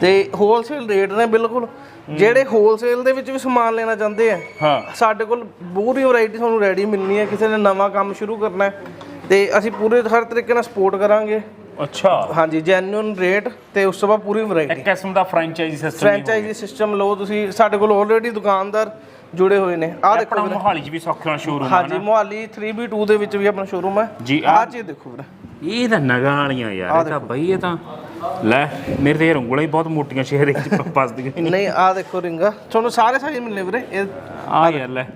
ਤੇ ਹੋਲਸੇਲ ਰੇਟ ਨੇ ਬਿਲਕੁਲ। ਜਿਹੜੇ ਹੋਲਸੇਲ ਦੇ ਵਿੱਚ ਵੀ ਸਮਾਨ ਲੈਣਾ ਚਾਹੁੰਦੇ ਆ ਹਾਂ। ਸਾਡੇ ਕੋਲ ਪੂਰੀ ਵੈਰਾਈਟੀ ਤੁਹਾਨੂੰ ਰੈਡੀ ਮਿਲਣੀ ਹੈ। ਕਿਸੇ ਨੇ ਨਵਾਂ ਕੰਮ ਸ਼ੁਰੂ ਕਰਨਾ ਹੈ। ਤੇ ਅਸੀਂ ਪੂਰੇ ਹਰ ਤਰੀਕੇ ਨਾਲ ਸਪੋਰਟ ਕਰਾਂਗੇ। ਅੱਛਾ। ਹਾਂਜੀ ਜੈਨੂਇਨ ਰੇਟ ਤੇ ਉਸ ਤੋਂ ਬਾਅਦ ਪੂਰੀ ਵੈਰਾਈਟੀ ਇੱਕ ਕਿਸਮ ਦਾ ਫਰੈਂਚਾਈਜ਼ੀ ਸਿਸਟਮ ਫਰੈਂਚਾਈਜ਼ੀ ਸਿਸਟਮ ਲਓ ਤੁਸੀਂ। ਸਾਡੇ ਕੋਲ ਆਲਰੇਡੀ ਦੁਕਾਨਦਾਰ ਜੁੜੇ ਹੋਏ ਨੇ। ਆਹ ਦੇਖੋ ਆਪਣਾ ਮੋਹਾਲੀ 'ਚ ਵੀ ਸੌਖੇ ਸ਼ੋਰੂਮ ਆ ਹਾਂਜੀ ਮੋਹਾਲੀ 3B2 ਦੇ ਵਿੱਚ ਵੀ ਆਪਣਾ ਸ਼ੋਰੂਮ ਹੈ। ਜੀ, ਆਹ ਚੀਜ਼ ਦੇਖੋ ਵੀਰੇ। ਇਹ ਤਾਂ ਨਗਾਂ ਵਾਲੀਆਂ ਯਾਰ ਇਹ ਤਾਂ ਬਈ ਇਹ ਤਾਂ ਲੈ ਮੇਰੇ ਤੇ ਉਂਗਲਾਂ ਹੀ ਬਹੁਤ ਮੋਟੀਆਂ ਸ਼ਹਿਰ ਵਿੱਚ ਫਸਦੀਆਂ ਨੇ ਨਹੀਂ। ਆਹ ਦੇਖੋ ਰਿੰਗਾ ਤੁਹਾਨੂੰ ਸਾਰੇ ਸਾਈਜ਼ ਮਿਲਨੇ ਵੀਰੇ ਇਹ ਆ ਯਾਰ ਲੈ।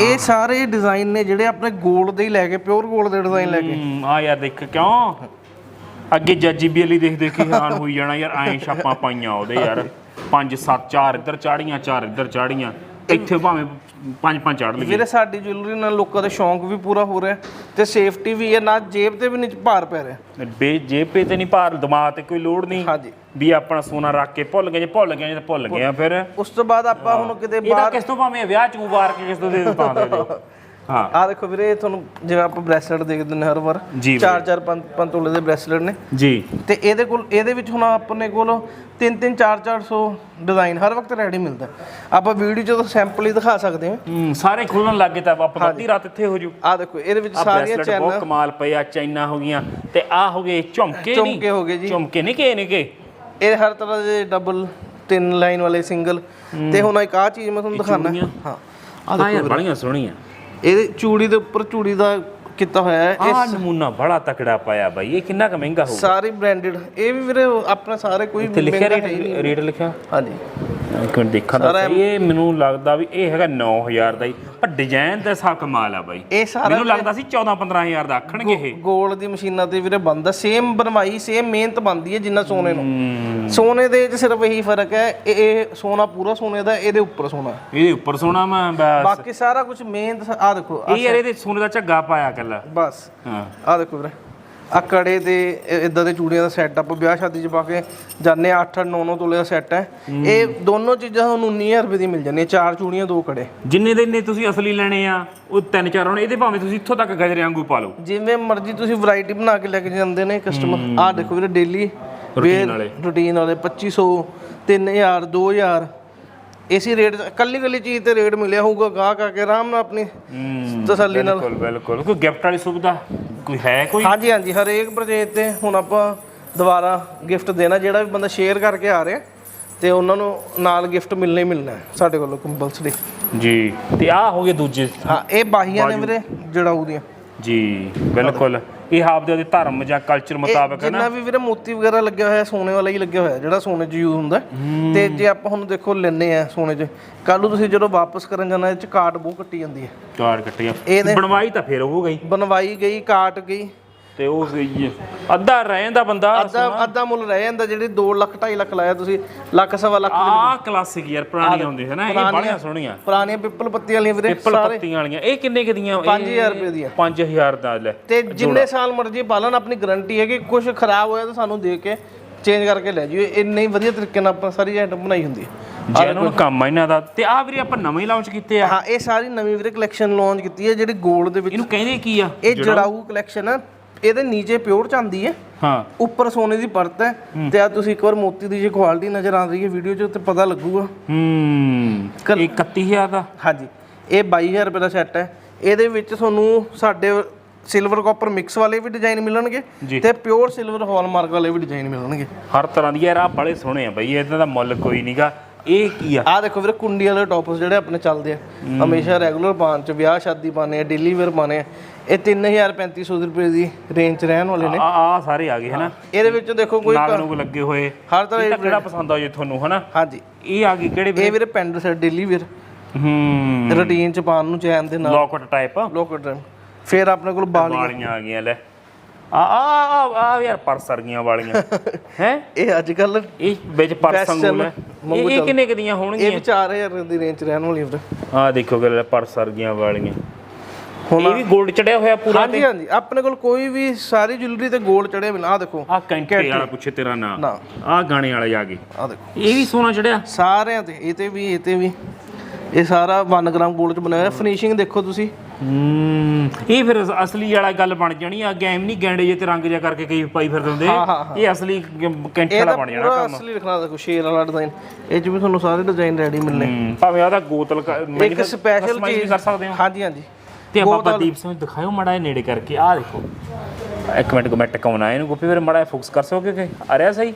ਇਹ ਸਾਰੇ ਡਿਜ਼ਾਈਨ ਨੇ ਜਿਹੜੇ ਆਪਣੇ 골ਡ ਦੇ ਹੀ ਲੈ ਕੇ ਪਿਓਰ 골ਡ ਦੇ ਡਿਜ਼ਾਈਨ ਲੈ ਕੇ ਆ ਯਾਰ ਦੇਖ ਕਿਉਂ? ਅੱਗੇ ਜੱਜੀ ਵੀ ਵਾਲੀ ਦੇਖ ਦੇਖ ਕੇ ਹੈਰਾਨ ਹੋਈ ਜਾਣਾ ਯਾਰ ਐਂ ਛਾਪਾਂ ਪਾਈਆਂ ਉਹਦੇ ਯਾਰ। 5 7 4 ਇੱਧਰ ਚਾੜੀਆਂ 4 ਇੱਧਰ ਚਾੜੀਆਂ ਇੱਥੇ ਭਾਵੇਂ ਪੰਜ ਪੰਜ ਚਾੜ ਲਈਏ ਵੀਰੇ ਸਾਡੀ ਜੁਐਲਰੀ ਨਾਲ ਲੋਕਾਂ ਦਾ ਸ਼ੌਂਕ ਵੀ ਪੂਰਾ ਹੋ ਰਿਹਾ ਤੇ ਸੇਫਟੀ ਵੀ ਹੈ ਨਾ ਜੇਬ ਤੇ ਵੀ ਨਹੀਂ ਭਾਰ ਪੈ ਰਿਹਾ। ਬੇ ਜੇਬੇ ਤੇ ਨਹੀਂ ਭਾਰ ਦਿਮਾਗ ਤੇ ਕੋਈ ਲੋੜ ਨਹੀਂ ਹਾਂਜੀ। ਵੀ ਆਪਣਾ ਸੋਨਾ ਰੱਖ ਕੇ ਭੁੱਲ ਗਏ ਜੇ ਭੁੱਲ ਗਏ ਜੇ ਤਾਂ ਭੁੱਲ ਗਏ ਆ ਫਿਰ। ਉਸ ਤੋਂ ਬਾਅਦ ਆਪਾਂ ਹੁਣ ਕਿਤੇ ਤਾਂ ਬਾਹਰ ਕਿਸ ਤੋਂ ਭਾਵੇਂ ਵਿਆਹ ਚ ਮੁਬਾਰਕ ਕਿਸ ਤੋਂ ਦੇ ਦਿਓ ਤਾਂ ਦੇ ਹਾਂ। ਆਹ ਦੇਖੋ ਵੀਰੇ ਤੁਹਾਨੂੰ ਜਿਵੇਂ ਆਪਾਂ ਬ੍ਰੈਸਲੇਟ ਦੇਖਦੇ ਨੇ ਹਰ ਵਾਰ। ਚਾਰ ਚਾਰ ਪੰਜ ਪੰਜ ਤੋਲੇ ਦੇ ਬ੍ਰੈਸਲੇਟ ਨੇ। ਜੀ। ਤੇ ਇਹਦੇ ਕੋਲ ਇਹਦੇ ਵਿੱਚ ਹੁਣ ਆਪਣੇ ਕੋਲ 3 3 4 400 ਡਿਜ਼ਾਈਨ ਹਰ ਵਕਤ ਰੈਡੀ ਮਿਲਦਾ। ਆਪਾਂ ਵੀਡੀਓ ਚ ਤਾਂ ਸੈਂਪਲ ਹੀ ਦਿਖਾ ਸਕਦੇ ਹਾਂ। ਸਾਰੇ ਖੁੱਲਣ ਲੱਗੇ ਤਾਂ ਆਪਾਂ ਅੱਧੀ ਰਾਤ ਇੱਥੇ ਹੋ ਜੂ। ਆਹ ਦੇਖੋ ਇਹਦੇ ਵਿੱਚ ਆ ਸਾਰੀਆਂ ਬ੍ਰੈਸਲੇਟ ਬਹੁਤ ਚੈਨਾਂ ਕਮਾਲ ਪਏ ਆ ਚੈਨਾ ਹੋ ਗਈਆਂ। ਤੇ ਆ ਹੋ ਗਏ ਝੁਮਕੇ ਨਹੀਂ ਝੁਮਕੇ ਹੋ ਗਏ ਜੀ। ਝੁਮਕੇ ਨਹੀਂ ਕੇ ਨਿਕੇ ਇਹ ਹਰ ਤਰ੍ਹਾਂ ਦੇ ਡਬਲ ਤਿੰਨ ਲਾਈਨ ਵਾਲੇ ਸਿੰਗਲ ਤੇ ਹੁਣ ਇੱਕ ਆਹ ਚੀਜ਼ ਮੈਂ ਤੁਹਾਨੂੰ ਦਿਖਾਣਾ? ਹਾਂ। ਆ ਯਾਰ ਬੜੀਆਂ ਸੋਹਣੀਆਂ। ਇਹਦੇ ਚੂੜੀ ਦੇ ਉੱਪਰ ਚੂੜੀ ਦਾ ਕੀਤਾ ਹੋਇਆ ਹੈ। ਇਹ ਨਮੂਨਾ ਬੜਾ ਤਕੜਾ ਪਾਇਆ ਬਾਈ ਇਹ ਕਿੰਨਾ ਕੁ ਮਹਿੰਗਾ ਹੋਊ ਸਾਰੀ ਬ੍ਰਾਂਡਡ ਇਹ ਵੀ ਵੀਰੇ ਆਪਣਾ ਸਾਰੇ ਕੋਈ ਤੇ ਲਿਖਿਆ ਮਹਿੰਗਾ ਹੈ ਹੀ ਰੇਟ ਨਹੀਂ। ਰੇਟ ਲਿਖਿਆ? ਹਾਂਜੀ। ਇੱਕ ਮਿੰਟ ਦੇਖਾਂ ਤਾਂ ਸਹੀ। ਇਹ ਮੈਨੂੰ ਲੱਗਦਾ ਵੀ ਇਹ ਹੈਗਾ 9000 ਦਾ ਹੀ। ਪਰ ਡਿਜ਼ਾਈਨ ਦਾ ਸਾ ਕਮਾਲ ਆ ਬਾਈ। ਇਹ ਸਾਰਾ ਮੈਨੂੰ ਲੱਗਦਾ ਸੀ 14 15000 ਦਾ ਆਖਣਗੇ ਇਹ। ਗੋਲ ਦੀ ਮਸ਼ੀਨਾਂ ਤੇ ਵੀਰੇ ਬੰਦਾ ਸੇਮ ਬਣਵਾਈ ਸੇਮ ਮਿਹਨਤ ਬੰਦੀ ਹੈ ਜਿੰਨਾ ਸੋਨੇ ਨੂੰ। ਸੋਨੇ ਦੇ ਵਿੱਚ ਸਿਰਫ ਇਹੀ ਫ਼ਰਕ ਹੈ ਇਹ- ਇਹ ਸੋਨਾ ਪੂਰਾ ਸੋਨੇ ਦਾ ਇਹਦੇ ਉੱਪਰ ਸੋਨਾ। ਇਹਦੇ ਉੱਪਰ ਸੋਨਾ ਮੈਂ ਬਸ। ਬਾਕੀ ਸਾਰਾ ਕੁਝ ਮਿਹਨਤ ਆ ਦੇਖੋ ਇਹ ਯਾਰ ਇਹਦੇ ਸੋਨੇ ਦਾ ਝੱਗਾ ਪਾਇਆ ਕੱਲਾ। ਬਸ। ਹਾਂ। ਆ ਦੇਖੋ ਵੀਰੇ। ਆ ਕੜੇ ਤੇ ਇਦਾਂ ਦੇ ਚੂੜੀਆਂ ਦਾ ਸੈੱਟ ਆਪਾਂ ਵਿਆਹ ਸ਼ਾਦੀ 'ਚ ਪਾ ਕੇ ਜਾਂਦੇ ਆ 8 9 9 ਤੋਲੇ ਦਾ ਸੈੱਟ ਹੈ। ਇਹ ਦੋਨੋਂ ਚੀਜ਼ਾਂ ਤੁਹਾਨੂੰ 19000 ਰੁਪਏ ਦੀ ਮਿਲ ਜਾਂਦੀਆਂ ਚਾਰ ਚੂੜੀਆਂ ਦੋ ਕੜੇ। ਜਿੰਨੇ ਦੇ ਇੰਨੇ ਤੁਸੀਂ ਅਸਲੀ ਲੈਣੇ ਆ ਉਹ ਤਿੰਨ ਚਾਰ ਹੋਣੇ ਇਹਦੇ ਭਾਵੇਂ ਤੁਸੀਂ ਇੱਥੋਂ ਤੱਕ ਗਜਰੇ ਵਾਂਗੂ ਪਾ ਲਓ। ਜਿਵੇਂ ਮਰਜ਼ੀ ਤੁਸੀਂ ਵੈਰਾਈਟੀ ਬਣਾ ਕੇ ਲੈ ਕੇ ਜਾਂਦੇ ਨੇ ਕਸਟਮਰ ਆਹ ਦੇਖੋ ਵੀਰੇ ਡੇਲੀ Routine ਵਾਲੇ। ਰੂਟੀਨ ਵਾਲੇ 2500 3000 2000 ਇਸੀ ਰੇਟ ਕੱਲੀ ਕੱਲੀ ਚੀਜ਼ ਤੇ ਰੇਟ ਮਿਲਿਆ ਹੋਊਗਾ ਗਾਹਕ ਆ ਕੇ ਆਰਾਮ ਨਾਲ ਆਪਣੀ ਤਸੱਲੀ ਨਾਲ। ਬਿਲਕੁਲ ਬਿਲਕੁਲ। ਕੋਈ ਗਿਫਟ ਵਾਲੀ ਸੁਵਿਧਾ? ਕੋਈ ਹੈ ਕੋਈ? ਹਾਂਜੀ ਹਾਂਜੀ ਹਰੇਕ ਪਰਚੇਜ ਤੇ ਹੁਣ ਆਪਾਂ ਦੁਬਾਰਾ ਗਿਫਟ ਦੇਣਾ ਜਿਹੜਾ ਵੀ ਬੰਦਾ ਸ਼ੇਅਰ ਕਰਕੇ ਆ ਰਿਹਾ ਤੇ ਉਹਨਾਂ ਨੂੰ ਨਾਲ ਗਿਫਟ ਮਿਲਣਾ ਹੀ ਮਿਲਣਾ ਸਾਡੇ ਕੋਲੋਂ ਕੰਪਲਸਰੀ ਜੀ ਤੇ ਆ ਹੋ ਗਏ ਦੂਜੇ। ਹਾਂ ਇਹ ਬਾਹੀਆਂ ਨੇ ਵੀਰੇ ਜੜਾਊ ਦੀਆਂ। ਜੀ ਬਿਲਕੁਲ। ਇਹ ਆਪਦੇ ਉਹਦੇ ਧਰਮ ਜਾਂ ਕਲਚਰ ਮੁਤਾਬਕ ਹੈ ਨਾ? ਜਿੰਨਾ ਵੀ ਵੀਰੇ ਮੋਤੀ ਵਗੈਰਾ ਲੱਗਿਆ ਹੋਇਆ ਸੋਨੇ ਵਾਲਾ ਹੀ ਲੱਗਿਆ ਹੋਇਆ ਜਿਹੜਾ ਸੋਨੇ 'ਚ ਯੂਜ਼ ਹੁੰਦਾ। ਤੇ ਜੇ ਆਪਾਂ ਹੁਣ ਦੇਖੋ ਲੈਨੇ ਆ ਸੋਨੇ 'ਚ। ਕੱਲ ਨੂੰ ਤੁਸੀਂ ਜਦੋਂ ਵਾਪਸ ਕਰਨ ਜਾਣਾ ਇਹ 'ਚ ਕਾਟ ਬਹੁਤ ਕੱਟੀ ਜਾਂਦੀ ਹੈ। ਕਾਰ ਕੱਟਿਆ ਇਹਦੇ- ਬਣਵਾਈ ਤਾਂ ਫੇਰ ਹੋ ਗਈ। ਬਣਵਾਈ ਗਈ ਕਾਟ ਗਈ। ਤੇ ਉਹ ਗਈ ਹੈ। ਅੱਧਾ ਰਹਿ ਜਾਂਦਾ ਬੰਦਾ ਅੱਧਾ ਅੱਧਾ ਮੁੱਲ ਰਹਿ ਜਾਂਦਾ ਜਿਹੜੀ 2 ਲੱਖ 2.5 ਲੱਖ ਲਾਇਆ ਤੁਸੀਂ ਲੱਖ ਸਵਾ ਲੱਖ ਆ ਕਲਾਸਿਕ ਯਾਰ ਪੁਰਾਣੀਆਂ ਹੁੰਦੇ ਹੈ ਨਾ ਇਹ ਬੜੀਆਂ ਸੋਹਣੀਆਂ। ਪੁਰਾਣੀਆਂ ਪਿੱਪਲ ਪੱਤੀ ਵਾਲੀਆਂ ਵੀਰੇ ਪਿੱਪਲ ਪੱਤੀਆਂ ਵਾਲੀਆਂ। ਇਹ ਕਿੰਨੇ ਕੁ ਦੀਆਂ? 5000 ਰੁਪਏ ਦੀਆਂ। 5000 ਦਾ ਲੈ ਤੇ ਜਿੰਨੇ ਸਾਲ ਮਰਜ਼ੀ ਪਾਲਣ ਆਪਣੀ ਗਾਰੰਟੀ ਹੈ ਕਿ ਕੁਝ ਖਰਾਬ ਹੋਇਆ ਤਾਂ ਸਾਨੂੰ ਦੇ ਕੇ ਚੇਂਜ ਕਰਕੇ ਲੈ ਜਿਓ ਇੰਨੇ ਹੀ ਵਧੀਆ ਤਰੀਕੇ ਨਾਲ ਆਪਾਂ ਸਾਰੀ ਆਈਟਮ ਬਣਾਈ ਹੁੰਦੀ ਹੈ। ਜਿਹਨਾਂ ਨੂੰ ਕੰਮ ਆ ਇਹਨਾਂ ਦਾ। ਤੇ ਆ ਵੀਰੇ ਆਪਾਂ ਨਵੇਂ ਲਾਂਚ ਕੀਤੇ ਆ। ਹਾਂ ਇਹ ਸਾਰੀ ਨਵੀਂ ਵੀਰੇ ਕਲੈਕਸ਼ਨ ਲਾਂਚ ਕੀਤੀ ਹੈ ਜਿਹੜੀ 골ਡ ਦੇ ਵਿੱਚ। ਇਹਨੂੰ ਕਹਿੰਦੇ ਕੀ ਆ? ਇਹ ਜੜਾਊ ਕਲੈਕਸ਼ਨ ਹੈ ਇਹਦੇ ਨੀਚੇ ਪਿਓਰ ਚਾਂਦੀ ਹੈ। ਹਾਂ। ਉੱਪਰ ਸੋਨੇ ਦੀ ਪਰਤ ਹੈ ਤੇ ਆ ਤੁਸੀਂ ਇੱਕ ਵਾਰ ਮੋਤੀ ਦੀ ਜੇ ਕੁਆਲਿਟੀ ਨਜ਼ਰ ਆ ਰਹੀ ਹੈ ਵੀਡੀਓ 'ਚ ਤੇ ਪਤਾ ਲੱਗੂਗਾ। ਹੂੰ। ਕਰ- ਇਹ 31000 ਦਾ? ਹਾਂਜੀ। ਇਹ 22000 ਰੁਪਏ ਦਾ ਸੈੱਟ ਹੈ। ਇਹਦੇ ਵਿੱਚ ਤੁਹਾਨੂੰ ਸਾਡੇ ਸਿਲਵਰ ਕਾਪਰ ਮਿਕਸ ਵਾਲੇ ਵੀ ਡਿਜ਼ਾਈਨ ਮਿਲਣਗੇ। ਤੇ ਪਿਓਰ ਸਿਲਵਰ ਹਾਲਮਾਰਕ ਵਾਲੇ ਵੀ ਡਿਜ਼ਾਈਨ ਮਿਲਣਗੇ। ਹਰ ਤਰ੍ਹਾਂ ਦੀ ਯਾਰ ਆ ਬੜੇ ਸੋਹਣੇ ਆ ਬਈ ਇਹਨਾਂ ਦਾ ਮੁੱਲ ਕੋਈ ਨਹੀਂਗਾ ਇਹ ਕੀ ਆ? ਆਹ ਦੇਖੋ ਵੀਰੇ ਕੁੰਡੀ ਵਾਲੇ ਟੌਪਸ ਜਿਹੜੇ ਆਪਣੇ ਚੱਲਦੇ ਆ। ਹਮੇਸ਼ਾ ਰੈਗੂਲਰ ਪਾਉਣ ਚ ਵਿਆਹ ਸ਼ਾਦੀ ਪਾਣੇ ਆ ਡੇਲੀ ਵੇਅਰ ਪਾਣੇ ਆ। ਇਹ 3000 3500 ਰੁਪਏ ਦੀ ਰੇਂਜ ਚ ਰਹਿਣ ਵਾਲੇ ਨੇ। ਆ ਆ ਸਾਰੇ ਆ ਗਏ ਹਨਾ ਇਹਦੇ ਵਿੱਚ ਦੇਖੋ ਕੋਈ ਨਾਗ ਨੂੰ ਲੱਗੇ ਹੋਏ। ਹਰ ਤਰ੍ਹਾਂ ਇਹ ਦੀ ਕਿਹੜਾ ਪਸੰਦ ਆ ਜੇ ਤੁਹਾਨੂੰ ਹਨਾ ਹਾਂਜੀ। ਇਹ ਆ ਗਈ ਕਿਹੜੇ ਇਹ ਵੀਰੇ ਪੈਂਟ ਸੈਟ ਡੇਲੀ ਵੇਅਰ ਹੂੰ। ਰੂਟੀਨ ਚ ਪਾਉਣ ਨੂੰ ਚੈਨ ਦੇ ਨਾਲ। ਲੌਕਟ ਟਾਈਪ ਲੋਕਟ ਫਿਰ ਆਪਣੇ ਕੋਲ ਬਾਲ ਵਾਲੀਆਂ ਆ ਗਈਆਂ ਲੈ। ਆ ਆ ਆ- ਯਾਰ ਪਰਸ ਵਰਗੀਆਂ ਵਾਲੀਆਂ ਹੈ? ਇਹ ਅੱਜ ਕੱਲ ਇਹ ਵਿੱਚ ਪਰਸ ਵਾਂਗੂ ਲੈ। ਇਹ ਇਹ ਕਿੰਨੇ ਕੁ ਦੀਆਂ ਇਹ ਹੋਣਗੀਆਂ ਵੀ 4000 ਦੀ ਰੇਂਜ ਚ ਰਹਿਣ ਵਾਲੀ ਵੀਰੇ। ਆ ਦੇਖੋ ਗੱਲ ਪਰਸ ਵਰਗੀਆਂ ਵਾਲੀਆਂ ਹੁਣ ਇਹ ਵੀ 골ਡ ਚੜਿਆ ਹੋਇਆ ਪੂਰਾ ਹਾਂਜੀ ਹਾਂਜੀ। ਆਪਣੇ ਕੋਲ ਕੋਈ ਵੀ ਸਾਰੀ ਜੁਐਲਰੀ ਤੇ 골ਡ ਚੜਿਆ ਬਿਨਾ ਆ ਦੇਖੋ। ਆ ਕੈਂਟੇ ਵਾਲਾ ਪੁੱਛੇ ਤੇਰਾ ਨਾਂ। ਨਾ। ਆ ਗਾਣੇ ਵਾਲੇ ਜਾ ਕੇ ਆ ਦੇਖੋ। ਇਹ ਵੀ ਸੋਨਾ ਚੜਿਆ? ਸਾਰਿਆਂ ਤੇ ਇਹ ਤੇ ਵੀ ਇਹ ਤੇ ਵੀ। ਇਹ ਸਾਰਾ 1 ਗ੍ਰਾਮ 골ਡ ਚ ਬਣਿਆ ਹੋਇਆ। ਫਿਨਿਸ਼ਿੰਗ ਦੇਖੋ ਤੁਸੀਂ। ਹੂੰ ਇਹ ਫਿਰ ਅਸਲੀ ਵਾਲਾ ਗੱਲ ਬਣ ਜਾਣੀ ਅੱਗੇ ਐਵੇਂ ਨਹੀਂ ਗੈਂਡੇ ਜੇ ਤੇ ਰੰਗ ਜਿਹਾ ਕਰਕੇ ਕਈ ਪਾਈ ਫਿਰਦੇ ਹੁੰਦੇ। ਇਹ ਅਸਲੀ ਗ- ਵਾਲਾ ਬਣ ਜਾਣਾ ਪੂਰਾ ਅਸਲੀ ਲਿਖਣਾ ਦੇਖੋ ਸ਼ੇਰ ਵਾਲਾ ਡਿਜ਼ਾਈਨ ਇਹ ਚ ਵੀ ਤੁਹਾਨੂੰ ਸਾਰੇ ਡਿਜ਼ਾਈਨ ਰੈਡੀ ਮਿਲਨੇ ਭਾਵੇਂ ਆਦਾ ਗੋਤਲ ਇੱਕ ਸਪੈਸ਼ਲ ਚੀਜ਼ ਕਰ ਸਕਦੇ ਹਾਂ। ਹਾਂਜੀ ਹਾਂਜੀ। ਤੇ ਆ ਬਾਬਾ ਦੀਪ ਸਿੰਘ ਦਿਖਾਓ ਮੜਾ ਨੇੜੇ ਕਰਕੇ ਆ ਦੇਖੋ। ਇੱਕ ਮਿੰਟ ਕੋ ਮੈਂ ਟਿਕਾਉਣਾ ਇਹਨੂੰ ਗੋਪੀ ਵੀਰ ਮੜਾ ਫੋਕਸ ਕਰ ਸਕੋਗੇ ਕਿ ਆ ਰਿਹਾ ਸਹੀ?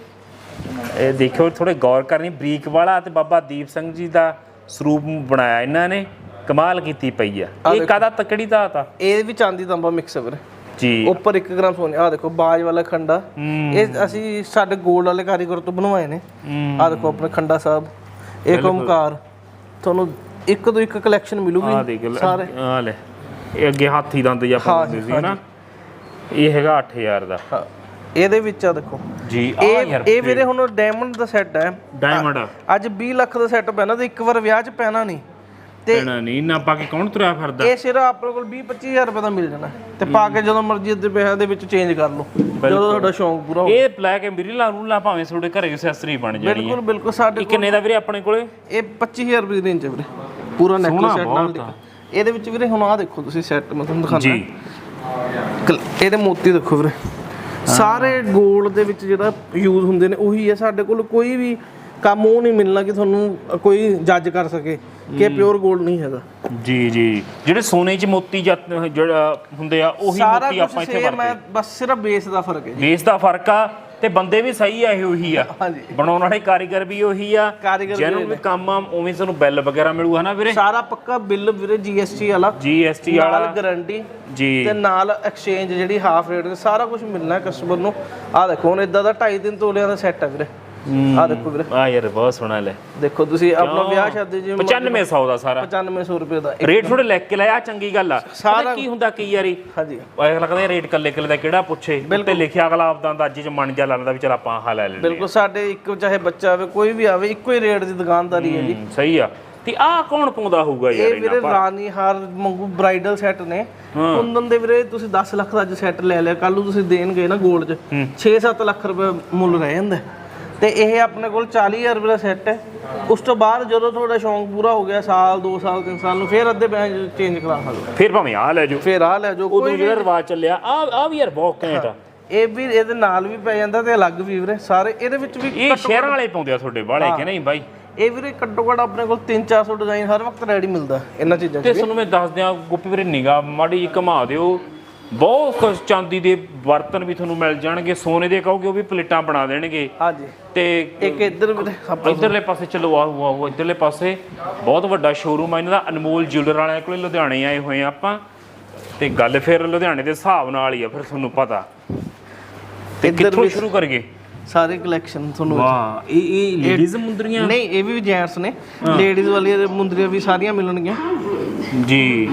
ਇਹ ਦੇਖਿਓ ਥੋੜੇ ਗੌਰ ਕਰਨੀ ਬਰੀਕ ਵਾਲਾ ਤੇ ਬਾਬਾ ਦੀਪ ਸਿੰਘ ਜੀ ਦਾ ਸਰੂਪ ਬਣਾਇਆ ਇਹਨਾਂ ਨੇ ਕਮਾਲ ਕੀਤੀ ਪਈ ਆ। ਇਹ ਕਾਦਾ ਤਕੜੀ ਦਾ ਤਾ ਇਹ ਵੀ ਚਾਂਦੀ ਤਾਂਬਾ ਮਿਕਸ ਹੈ ਵੀਰੇ। ਜੀ। ਉੱਪਰ 1 ਗ੍ਰਾਮ ਸੋਨੇ ਆ ਦੇਖੋ ਬਾਜ ਵਾਲਾ ਖੰਡਾ। ਇਹ ਅਸੀਂ ਸਾਡੇ 골ਡ ਵਾਲੇ ਕਾਰੀਗਰ ਤੋਂ ਬਣਵਾਏ ਨੇ। ਹੂੰ। ਆ ਦੇਖੋ ਆਪਣੇ ਖੰਡਾ ਸਾਹਿਬ। ਇੱਕ ਓਮਕਾਰ ਤੁਹਾਨੂੰ ਇੱਕ ਤੋਂ ਇੱਕ ਕਲੈਕਸ਼ਨ ਮਿਲੂਗੀ ਦੇਖ ਲੈ ਸਾਰੇ। ਆ ਲੈ। ਇਹ ਅੱਗੇ ਹਾਥੀ ਦੰਦ ਜਾਂ ਪਾਉਂਦੇ ਸੀ ਹਨਾ? ਇਹ ਹੈਗਾ 8000 ਦਾ। ਹਾਂ ਇਹਦੇ ਵਿੱਚ ਆ ਦੇਖੋ। ਜੀ ਆ ਇਹ ਯਾਰ ਇਹ ਵੀਰੇ ਹੁਣ ਡਾਇਮੰਡ ਦਾ ਸੈੱਟ ਹੈ। ਡਾਇਮੰਡ ਅੱਜ 20 ਲੱਖ ਦਾ ਸੈੱਟ ਪੈਣਾ ਤੇ ਇੱਕ ਵਾਰ ਵਿਆਹ 'ਚ ਪੈਣਾ ਨਹੀਂ। ਤੇ ਪੈਣਾ ਨਹੀਂ ਨਾ ਪਾ ਕੇ ਕੌਣ ਤੁਰਿਆ ਫਿਰਦਾ? ਇਹ ਸਿਰਫ ਆਪਣੇ ਕੋਲ 20 25000 ਰੁਪਏ ਦਾ ਮਿਲ ਜਾਣਾ। ਤੇ ਪਾ ਕੇ ਜਦੋਂ ਮਰਜ਼ੀ ਅੱਧੇ ਪੈਸਿਆਂ ਦੇ ਵਿੱਚ ਚੇਂਜ ਕਰ ਲਓ। ਜਦੋਂ ਤੁਹਾਡਾ ਸ਼ੌਂਕ ਪੂਰਾ ਹੋ ਇਹ ਬਲੈਕ ਐਮਬਰੀਲਾ ਰੂਲਾ ਭਾਵੇਂ ਤੁਹਾਡੇ ਘਰੇ ਐਕਸੈਸਰੀ ਬਣ ਜਾਣੀ ਹੈ। ਬਿਲਕੁਲ ਬਿਲਕੁਲ ਸਾਡੇ ਇਹ ਕਿੰਨੇ ਦਾ ਵੀਰੇ ਆਪਣੇ ਕੋਲੇ? ਇਹ 25000 ਰੁਪਏ ਦੀ ਰੇਂਜ ਹੈ ਵੀਰੇ। ਪੂਰਾ ਨੈਕਲੈਸ ਸੈੱਟ ਨਾਲ। ਇਹਦੇ ਵਿੱਚ ਵੀਰੇ ਹੁਣ ਆਹ ਦੇਖੋ ਤੁਸੀਂ ਸੈੱਟ ਮੈਂ ਤੁਹਾਨੂੰ ਦਿਖਾਉਂਦਾ। ਜੀ। ਇਹਦੇ ਮੋਤੀ ਦੇਖੋ ਵੀਰੇ। ਸਾਰੇ 골ਡ ਦੇ ਵਿੱਚ ਜਿਹੜਾ ਯੂਜ਼ ਹੁੰਦੇ ਨੇ ਉਹੀ ਹੈ ਸਾਡੇ ਕੋਲ। ਕੋਈ ਵੀ ਕੰਮ ਉਹ ਨਹੀਂ ਮਿਲਣਾ ਕਿ ਤੁਹਾਨੂੰ ਕੋਈ ਜੱਜ ਕਰ ਸਕੇ ਕਿ ਪਿਓਰ 골ਡ ਨਹੀਂ ਹੈਗਾ। ਜੀ ਜੀ। ਜਿਹੜੇ ਸੋਨੇ 'ਚ ਮੋਤੀ ਜਿਹੜਾ ਹੁੰਦੇ ਆ ਉਹੀ ਮੋਤੀ ਆਪਾਂ ਇੱਥੇ ਸੇਮ ਵਰਤੇ ਹੈ। ਬਸ ਸਿਰਫ ਬੇਸ ਦਾ ਫ਼ਰਕ ਹੈ ਜੀ। ਬੇਸ ਦਾ ਫ਼ਰਕ ਆ ਤੇ ਬੰਦੇ ਵੀ ਸਹੀ ਆ ਇਹ ਉਹੀ ਆ। ਹਾਂਜੀ। ਬਣਾਉਣ ਵਾਲੇ ਕਾਰੀਗਰ ਵੀ ਉਹੀ ਆ। ਕਾਰੀਗਰ ਵੀ ਜਿਹਨੂੰ ਵੀ ਕੰਮ ਆ ਉਵੇਂ ਤੁਹਾਨੂੰ ਬਿੱਲ ਵਗੈਰਾ ਮਿਲੂ ਹਨਾ ਵੀਰੇ? ਸਾਰਾ ਪੱਕਾ ਬਿੱਲ ਵੀਰੇ GST ਵਾਲਾ। ਜੀਐਸਟੀ ਨਾਲ ਵਾਲਾ। ਗਾਰੰਟੀ ਜੀ। ਤੇ ਨਾਲ ਐਕਸਚੇਂਜ ਜਿਹੜੀ ਹਾਫ ਰੇਟ ਸਾਰਾ ਕੁਝ ਮਿਲਣਾ ਕਸਟਮਰ ਨੂੰ। ਆ ਦੇਖੋ ਹੁਣ ਇਦਾਂ ਦਾ 2.5 ਦਿਨ ਤੋਲਿਆਂ ਦਾ ਸੈੱਟ ਹੈ ਵੀਰੇ। ਆ ਦੇਖੋ ਵੀਰੇ। ਆ ਯਾਰ ਬਹੁਤ ਸੋਹਣਾ ਲੈ। ਦੇਖੋ ਤੁਸੀਂ ਆਪਣਾ ਵਿਆਹ ਸ਼ਾਦੀ ਜਿਵੇਂ 9500 ਦਾ ਸਾਰਾ। 9500 ਰੁਪਏ ਦਾ। ਇੱਕ- ਰੇਟ ਥੋੜੇ ਲੈ ਕੇ ਲਿਆ ਚੰਗੀ ਗੱਲ ਆ। ਸਾਰਾ- ਪਤਾ ਕੀ ਹੁੰਦਾ ਕਈ ਵਾਰੀ? ਹਾਂਜੀ। ਅਗਲਾ ਲੱਗਦਾ ਰੇਟ ਕੱਲੇ ਕੱਲੇ ਦਾ ਕਿਹੜਾ ਪੁੱਛੇ? ਉੱਤੇ ਲਿਖਿਆ ਅਗਲਾ ਆਪਦਾ ਅੰਦਾਜ਼ੇ ਚ ਮਨ ਜਾ ਲੱਗਦਾ ਵੀ ਚਲ ਆਪਾਂ ਆਹ ਲੈ ਲੈਂਦੇ ਬਿਲਕੁਲ ਸਾਡੇ ਇੱਕ ਚਾਹੇ ਬੱਚਾ ਆਵੇ ਕੋਈ ਵੀ ਆਵੇ ਇੱਕੋ ਹੀ ਰੇਟ ਦੀ ਦੁਕਾਨਦਾਰੀ ਹੈ ਜੀ। ਹੂੰ, ਸਹੀ ਆ। ਤੇ ਆਹ ਕੌਣ ਪਾਉਂਦਾ ਹੋਊਗਾ ਯਾਰ ਇਹ ਵੀਰੇ ਇਹਨਾਂ ਰਾਣੀ ਹਾਰ ਮੰਗੂ ਬ੍ਰਾਈਡਲ ਸੈੱਟ ਨੇ। ਕੁੰਦਨ ਦੇ ਵੀਰੇ ਤੁਸੀਂ 10 ਲੱਖ ਦਾ ਅੱਜ ਸੈੱਟ ਲੈ ਲਿਆ। ਕੱਲ ਨੂੰ ਤੁਸੀਂ ਦੇਣਗੇ ਨਾ 골ਡ 'ਚ 6-7 ਲੱਖ ਰੁਪਏ ਮੁੱਲ ਰਹਿ ਜਾਂਦਾ। ਤੇ ਇਹ ਆਪਣੇ ਕੋਲ 40000 ਰੁਪਏ ਦਾ ਸੈੱਟ ਹੈ। ਉਸ ਤੋਂ ਬਾਅਦ ਜਦੋਂ ਤੁਹਾਡਾ ਸ਼ੌਂਕ ਪੂਰਾ ਹੋ ਗਿਆ ਸਾਲ 2 ਸਾਲ 3 ਸਾਲ ਨੂੰ ਫਿਰ ਅੱਧੇ ਪੈਸੇ ਚੇਂਜ ਕਰਾ ਸਕਦੇ ਫਿਰ ਭਾਵੇਂ ਆ ਲੈ ਜਾਓ। ਫਿਰ ਆ ਲੈ ਜਾਓ ਉਦੋਂ ਕੋਈ ਜਿਹੜਾ ਰਿਵਾਜ ਚੱਲਿਆ ਆ ਆ ਵੀ ਯਾਰ ਬਹੁਤ ਘੈਂਟ ਆ। ਇਹ ਵੀ ਇਹਦੇ ਨਾਲ ਵੀ ਪੈ ਜਾਂਦਾ ਤੇ ਅਲੱਗ ਵੀ ਵੀਰੇ ਸਾਰੇ ਇਹਦੇ ਵਿੱਚ ਵੀ ਇਹ ਸ਼ਹਿਰਾਂ ਵਾਲੇ ਪਾਉਂਦੇ ਆ ਤੁਹਾਡੇ ਵਾਲੇ ਕਿ ਨਹੀਂ ਬਾਈ? ਇਹ ਵੀਰੇ ਘੱਟੋ ਘੱਟ ਆਪਣੇ ਕੋਲ 3-400 ਡਿਜ਼ਾਈਨ ਹਰ ਵਕਤ ਰੈਡੀ ਮਿਲਦਾ ਇਹਨਾਂ ਚੀਜ਼ਾਂ 'ਚ ਤੇ ਤੁਹਾਨੂੰ ਮੈਂ ਦੱਸ ਦਿਆਂ ਗੁੱਪੀ ਵੀਰੇ ਨਿਗਾ ਮਾੜੀ ਜਿਹੀ ਘੁਮਾ ਦਿਓ। ਬਹੁਤ ਕੁਛ ਚਾਂਦੀ ਦੇ ਬਰਤਨ ਵੀ ਤੁਹਾਨੂੰ ਮਿਲ ਜਾਣਗੇ ਸੋਨੇ ਦੇ ਕਹੋਗੇ ਉਹ ਵੀ ਪਲੇਟਾਂ ਬਣਾ ਦੇਣਗੇ। ਹਾਂਜੀ। ਤੇ ਇੱਕ ਇੱਧਰ ਇਧਰਲੇ ਪਾਸੇ ਚਲੋ ਆ ਹੁਆ ਉਹ ਇਧਰਲੇ ਪਾਸੇ ਬਹੁਤ ਵੱਡਾ ਸ਼ੋਰੂਮ ਆ ਇਹਨਾਂ ਦਾ ਅਨਮੋਲ ਜਿਊਲਰ ਵਾਲਿਆਂ ਕੋਲੇ ਲੁਧਿਆਣੇ ਆਏ ਹੋਏ ਆ ਆਪਾਂ। ਤੇ ਗੱਲ ਫਿਰ ਲੁਧਿਆਣੇ ਦੇ ਹਿਸਾਬ ਨਾਲ ਹੀ ਆ ਫਿਰ ਤੁਹਾਨੂੰ ਪਤਾ। ਤੇ ਕਿੱਥੋਂ ਸ਼ੁਰੂ ਕਰੀਏ? ਸਾਰੇ ਕਲੈਕਸ਼ਨ ਤੁਹਾਨੂੰ ਵਾਹ ਇਹ ਇਹ ਲੇਡੀਜ਼ ਮੁੰਦਰੀਆਂ? ਨਹੀਂ ਇਹ ਵੀ ਜੈਂਟਸ ਨੇ। ਲੇਡੀਜ਼ ਵਾਲੀਆਂ ਮੁੰਦਰੀਆਂ ਵੀ ਸਾਰੀਆਂ ਮਿਲਣਗੀਆਂ। ਜੀ।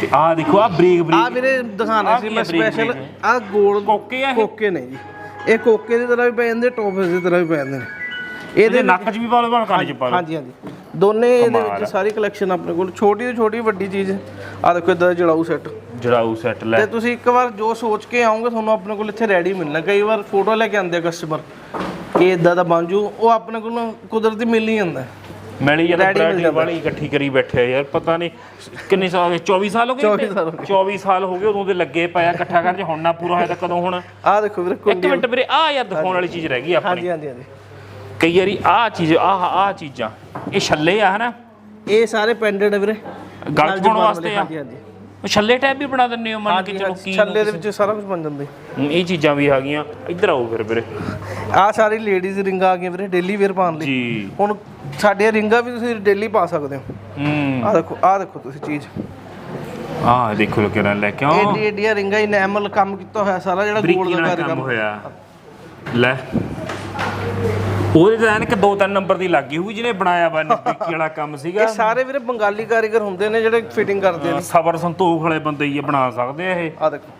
ਤੇ ਆਹ ਦੇਖੋ ਆ ਬਰੀਕ ਆ ਬਰੀਕ ਵੀਰੇ ਦਿਖਾਣਾ ਸੀ ਮੈਂ ਸਪੈਸ਼ਲ? ਆ ਗੋਲ ਕੋਕੇ ਆ ਕੋਕੇ ਨੇ ਜੀ। ਇਹ ਕੋਕੇ ਦੀ ਤਰ੍ਹਾਂ ਵੀ ਪੈ ਜਾਂਦੇ ਟੋਪਸ ਦੀ ਤਰ੍ਹਾਂ ਵੀ ਪੈ ਜਾਂਦੇ ਨੇ। ਇਹਦੇ ਨੱਕ 'ਚ ਵੀ ਪਾ ਲਓ ਕੰਨ 'ਚ ਪਾ ਲਓ। ਹਾਂਜੀ ਹਾਂਜੀ। ਦੋਨੇ ਇਹਦੇ ਵਿੱਚ ਸਾਰੀ ਕਲੈਕਸ਼ਨ ਆਪਣੇ ਕੋਲ। ਛੋਟੀ ਤੋਂ ਛੋਟੀ ਵੱਡੀ ਚੀਜ਼। ਆ ਦੇਖੋ ਇਦਾਂ ਜੜਾਊ ਸੈੱਟ ਜੜਾਊ ਸੈੱਟ ਲੈ। ਤੇ ਤੁਸੀਂ ਇੱਕ ਵਾਰ ਜੋ ਸੋਚ ਕੇ ਆਓਗੇ ਤੁਹਾਨੂੰ ਆਪਣੇ ਕੋਲ ਇੱਥੇ ਰੈਡੀ ਮਿਲਣਾ। ਕਈ ਵਾਰ ਫੋਟੋ ਲੈ ਕੇ ਆਉਂਦੇ ਆ ਕਸਟਮਰ ਕਿ ਇਦਾਂ ਦਾ ਬਣ ਜੂ। ਉਹ ਆਪਣੇ ਕੋਲ ਕੁਦਰਤੀ ਮਿਲ ਹੀ ਜਾਂਦਾ। ਮੈਲੀ ਜਦ ਜਾਂਦਾ। ਵਾਲੀ ਇਕੱਠੀ ਕਰੀ ਬੈਠੇ ਯਾਰ ਪਤਾ ਨਹੀਂ ਕਿੰਨੇ ਸਾਲ ਹੋ ਗਏ। 24 ਸਾਲ ਹੋ ਗਏ 24 ਸਾਲ ਹੋ 24 ਸਾਲ ਹੋ ਗਏ ਉਦੋਂ ਦੇ ਲੱਗੇ ਪਏ ਆ ਇਕੱਠਾ ਕਰਨ ਚ ਹੁਣ ਨਾ ਪੂਰਾ ਹੋਇਆ ਤਾਂ ਕਦੋਂ ਹੁਣ? ਆ ਦੇਖੋ ਵੀਰੇ ਇੱਕ ਮਿੰਟ ਵੀਰੇ ਆ ਯਾਰ ਦਿਖਾਉਣ ਵਾਲੀ ਚੀਜ਼ ਰਹਿ ਗਈ ਆਪਣੀ। ਹਾਂਜੀ ਹਾਂਜੀ ਹਾਂਜੀ। ਕਈ ਵਾਰੀ ਆ ਚੀਜ਼ ਆਹ ਆ ਚੀਜ਼ਾਂ। ਇਹ ਛੱਲੇ ਆ ਹਨਾ? ਇਹ ਸਾਰੇ ਪੈਂਡਡ ਵੀਰੇ। ਗਲ ਚ ਪਾਉਣ ਵਾਸਤੇ ਆ। ਹਾਂਜੀ ਹਾਂਜੀ। ਉਹ ਛੱਲੇ ਟੈਪ ਵੀ ਬਣਾ ਦਿੰਨੇ ਹੋ ਮੰਨ ਕੇ ਚਲੋ ਕੀ ਛੱਲੇ ਦੇ ਵਿੱਚ ਸਾਰਾ ਕੁਝ ਬਣ ਜਾਂਦਾ। ਹਮ, ਇਹ ਚੀਜ਼ਾਂ ਵੀ ਆ ਗਈਆਂ। ਇੱਧਰ ਆਓ ਫਿਰ ਵੀਰੇ। ਆ ਸਾਰੀ ਲੇਡੀਜ਼ ਰਿੰਗਾਂ ਆ ਗਈਆਂ ਵੀਰੇ ਡੇਲੀ ਵੇਅਰ ਪਾਉਣ ਲਈ। ਜੀ। ਹੁਣ ਸਾਡੀਆਂ ਰਿੰਗਾਂ ਵੀ ਤੁਸੀਂ ਡੇਲੀ ਪਾ ਸਕਦੇ ਹੋ। ਹੂੰ। ਆ ਦੇਖੋ ਆ ਦੇਖੋ ਤੁਸੀਂ ਚੀਜ਼। ਆਹ ਦੇਖੋ ਲੋਕੇ ਨਾਲ ਲੈ ਕੇ ਆਓ। ਏਡੀ ਏਡੀਆਂ ਰਿੰਗਾਂ ਇਨੈਮਲ ਕੰਮ ਕੀਤਾ ਹੋਇਆ ਸਾਰਾ ਜਿਹੜਾ ਬਰੀਕੀ ਦਾ ਨਾਲ ਕੰਮ ਕੰਮ। ਹੋਇਆ। ਲੈ। ਉਹਦੇ ਤਾਂ ਐਨਕ ਦੋ ਤਿੰਨ ਨੰਬਰ ਦੀ ਲੱਗੀ ਹੋਈ ਜਿਹਨੇ ਬਣਾਇਆ ਵਾ ਨਿੱਕੀ ਵਾਲਾ ਕੰਮ ਸੀਗਾ। ਇਹ ਸਾਰੇ ਵੀਰੇ ਬੰਗਾਲੀ ਕਾਰੀਗਰ ਹੁੰਦੇ ਨੇ ਜਿਹੜੇ ਫਿਟਿੰਗ ਕਰਦੇ ਨੇ। ਸਬਰ ਸੰਤੋਖ ਵਾਲੇ ਬੰਦੇ ਹੀ ਇਹ ਬਣਾ ਸਕਦੇ ਆ ਇਹ। ਆ ਦੇਖੋ।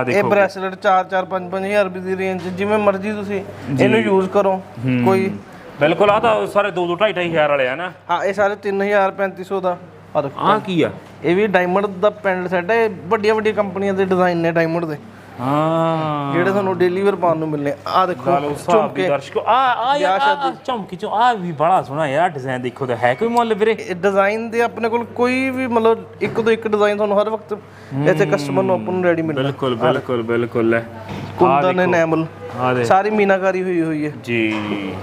ਇਹ ਦੇਖੋ ਬ੍ਰੈਸਲੇਟ 4 4 5 5000 ਰੁਪਏ ਦੀ ਰੇਂਜ ਜਿਵੇਂ ਮਰਜ਼ੀ ਤੁਸੀਂ ਇਹਨੂੰ ਯੂਜ਼ ਕਰੋ ਕੋਈ ਬਿਲਕੁਲ ਆ ਤਾਂ ਸਾਰੇ 2 2 2.5 ਹਜ਼ਾਰ ਵਾਲੇ ਆ ਨਾ। ਹਾਂ ਇਹ ਸਾਰੇ 3000 3500 ਦਾ। ਆ ਕੀ ਆ? ਇਹ ਵੀ ਡਾਇਮੰਡ ਦਾ ਪੈਂਡ ਸੈੱਟ ਹੈ ਇਹ ਵੱਡੀਆਂ ਵੱਡੀਆਂ ਕੰਪਨੀਆਂ ਦੇ ਡਿਜ਼ਾਈਨ ਨੇ ਡਾਇਮੰਡ ਦੇ। ਹਾਂ। ਜਿਹੜੇ ਤੁਹਾਨੂੰ ਡੇਲੀ ਵੇਅਰ ਪਾਉਣ ਨੂੰ ਮਿਲਨੇ ਆ ਦੇਖੋ ਝੁਮਕੇ ਦਰਸ਼ਕੋ ਆ ਆ ਯਾਰ ਚਮਕੀ ਚੋਂ ਆ ਵੀ ਬੜਾ ਸੋਹਣਾ ਯਾਰ ਡਿਜ਼ਾਈਨ ਦੇਖੋ ਤਾਂ ਹੈ ਕੋਈ ਮੁੱਲ ਵੀਰੇ? ਡਿਜ਼ਾਈਨ ਦੇ ਆਪਣੇ ਕੋਲ ਕੋਈ ਵੀ ਮਤਲਬ ਇੱਕ ਤੋਂ ਇੱਕ ਡਿਜ਼ਾਈਨ ਤੁਹਾਨੂੰ ਹਰ ਵਕਤ ਇੱਥੇ ਕਸਟਮਰ ਨੂੰ ਆਪਾਂ ਨੂੰ ਰੈਡੀ ਮਿਲਣਾ। ਬਿਲਕੁਲ ਬਿਲਕੁਲ ਬਿਲਕੁਲ ਲੈ ਕੁੰਦਨ ਐਨੈਮਲ ਸਾਰੀ ਮੀਨਾਕਾਰੀ ਹੋਈ ਹੋਈ ਹੈ। ਜੀ।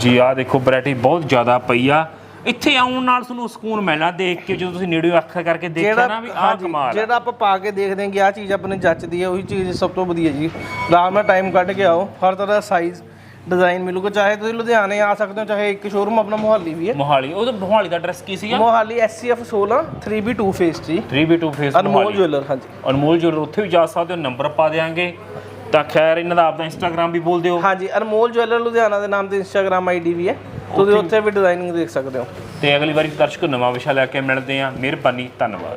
ਜੀ ਆ ਦੇਖੋ ਵੈਰਾਈਟੀ ਬਹੁਤ ਜ਼ਿਆਦਾ ਪਈ ਆ। ਇੱਥੇ ਆਉਣ ਨਾਲ ਤੁਹਾਨੂੰ ਸਕੂਨ ਮਿਲਣਾ ਦੇਖ ਕੇ ਜਦੋਂ ਤੁਸੀਂ ਨੇੜੇ ਅੱਖ ਕਰਕੇ ਦੇਖਿਆ ਨਾ ਵੀ ਆਹ ਹਾਂਜੀ, ਕਮਾਲ ਆ। ਜਿਹੜਾ ਆਪਾਂ ਪਾ ਕੇ ਦੇਖਦੇ ਹਾਂ ਕਿ ਆਹ ਚੀਜ਼ ਆਪਣੇ ਜੱਚਦੀ ਹੈ ਉਹੀ ਚੀਜ਼ ਸਭ ਤੋਂ ਵਧੀਆ ਜੀ। ਆਰਾਮ ਨਾਲ ਟਾਈਮ ਕੱਢ ਕੇ ਆਓ ਹਰ ਤਰ੍ਹਾਂ ਦਾ ਸਾਈਜ਼ ਡਿਜ਼ਾਈਨ ਮਿਲੂਗਾ ਚਾਹੇ ਤੁਸੀਂ ਲੁਧਿਆਣੇ ਆ ਸਕਦੇ ਹੋ ਚਾਹੇ ਇੱਕ ਸ਼ੋਰੂਮ ਆਪਣਾ ਮੋਹਾਲੀ ਵੀ ਹੈ। ਮੋਹਾਲੀ ਉਹ ਤਾਂ ਮੋਹਾਲੀ ਦਾ ਐਡਰੈਸ ਕੀ ਸੀਗਾ? ਮੋਹਾਲੀ SCF 16 3B2 ਫੇਸ ਜੀ। 3B2 ਫੇਸ ਅਨਮੋਲ ਮੋਹਾਲੀ। ਜੁਐਲਰ ਹਾਂਜੀ। ਅਨਮੋਲ ਜੁਐਲਰ ਉੱਥੇ ਵੀ ਜਾ ਸਕਦੇ ਹੋ ਨੰਬਰ ਪਾ ਦੇਾਂਗੇ ਤਾਂ ਖੈਰ ਇਹਨਾਂ ਦਾ ਆਪਦਾ ਇੰਸਟਾਗ੍ਰam ਵੀ ਬੋਲ ਦਿਓ। ਹਾਂਜੀ ਅਨਮੋਲ ਜੁਐਲਰ ਲੁਧਿਆਣਾ ਦੇ ਨਾਮ ਤੇ ਇੰਸਟਾਗ੍ਰam ਆਈਡੀ ਵੀ ਹੈ। ਤੁਸੀਂ ਉੱਥੇ ਵੀ ਡਿਜ਼ਾਈਨਿੰਗ ਦੇਖ ਸਕਦੇ ਹੋ। ਤੇ ਅਗਲੀ ਵਾਰੀ ਦਰਸ਼ਕ ਨਵਾਂ ਵਿਸ਼ਾ ਲੈ ਕੇ ਮਿਲਦੇ ਹਾਂ। ਮਿਹਰਬਾਨੀ, ਧੰਨਵਾਦ।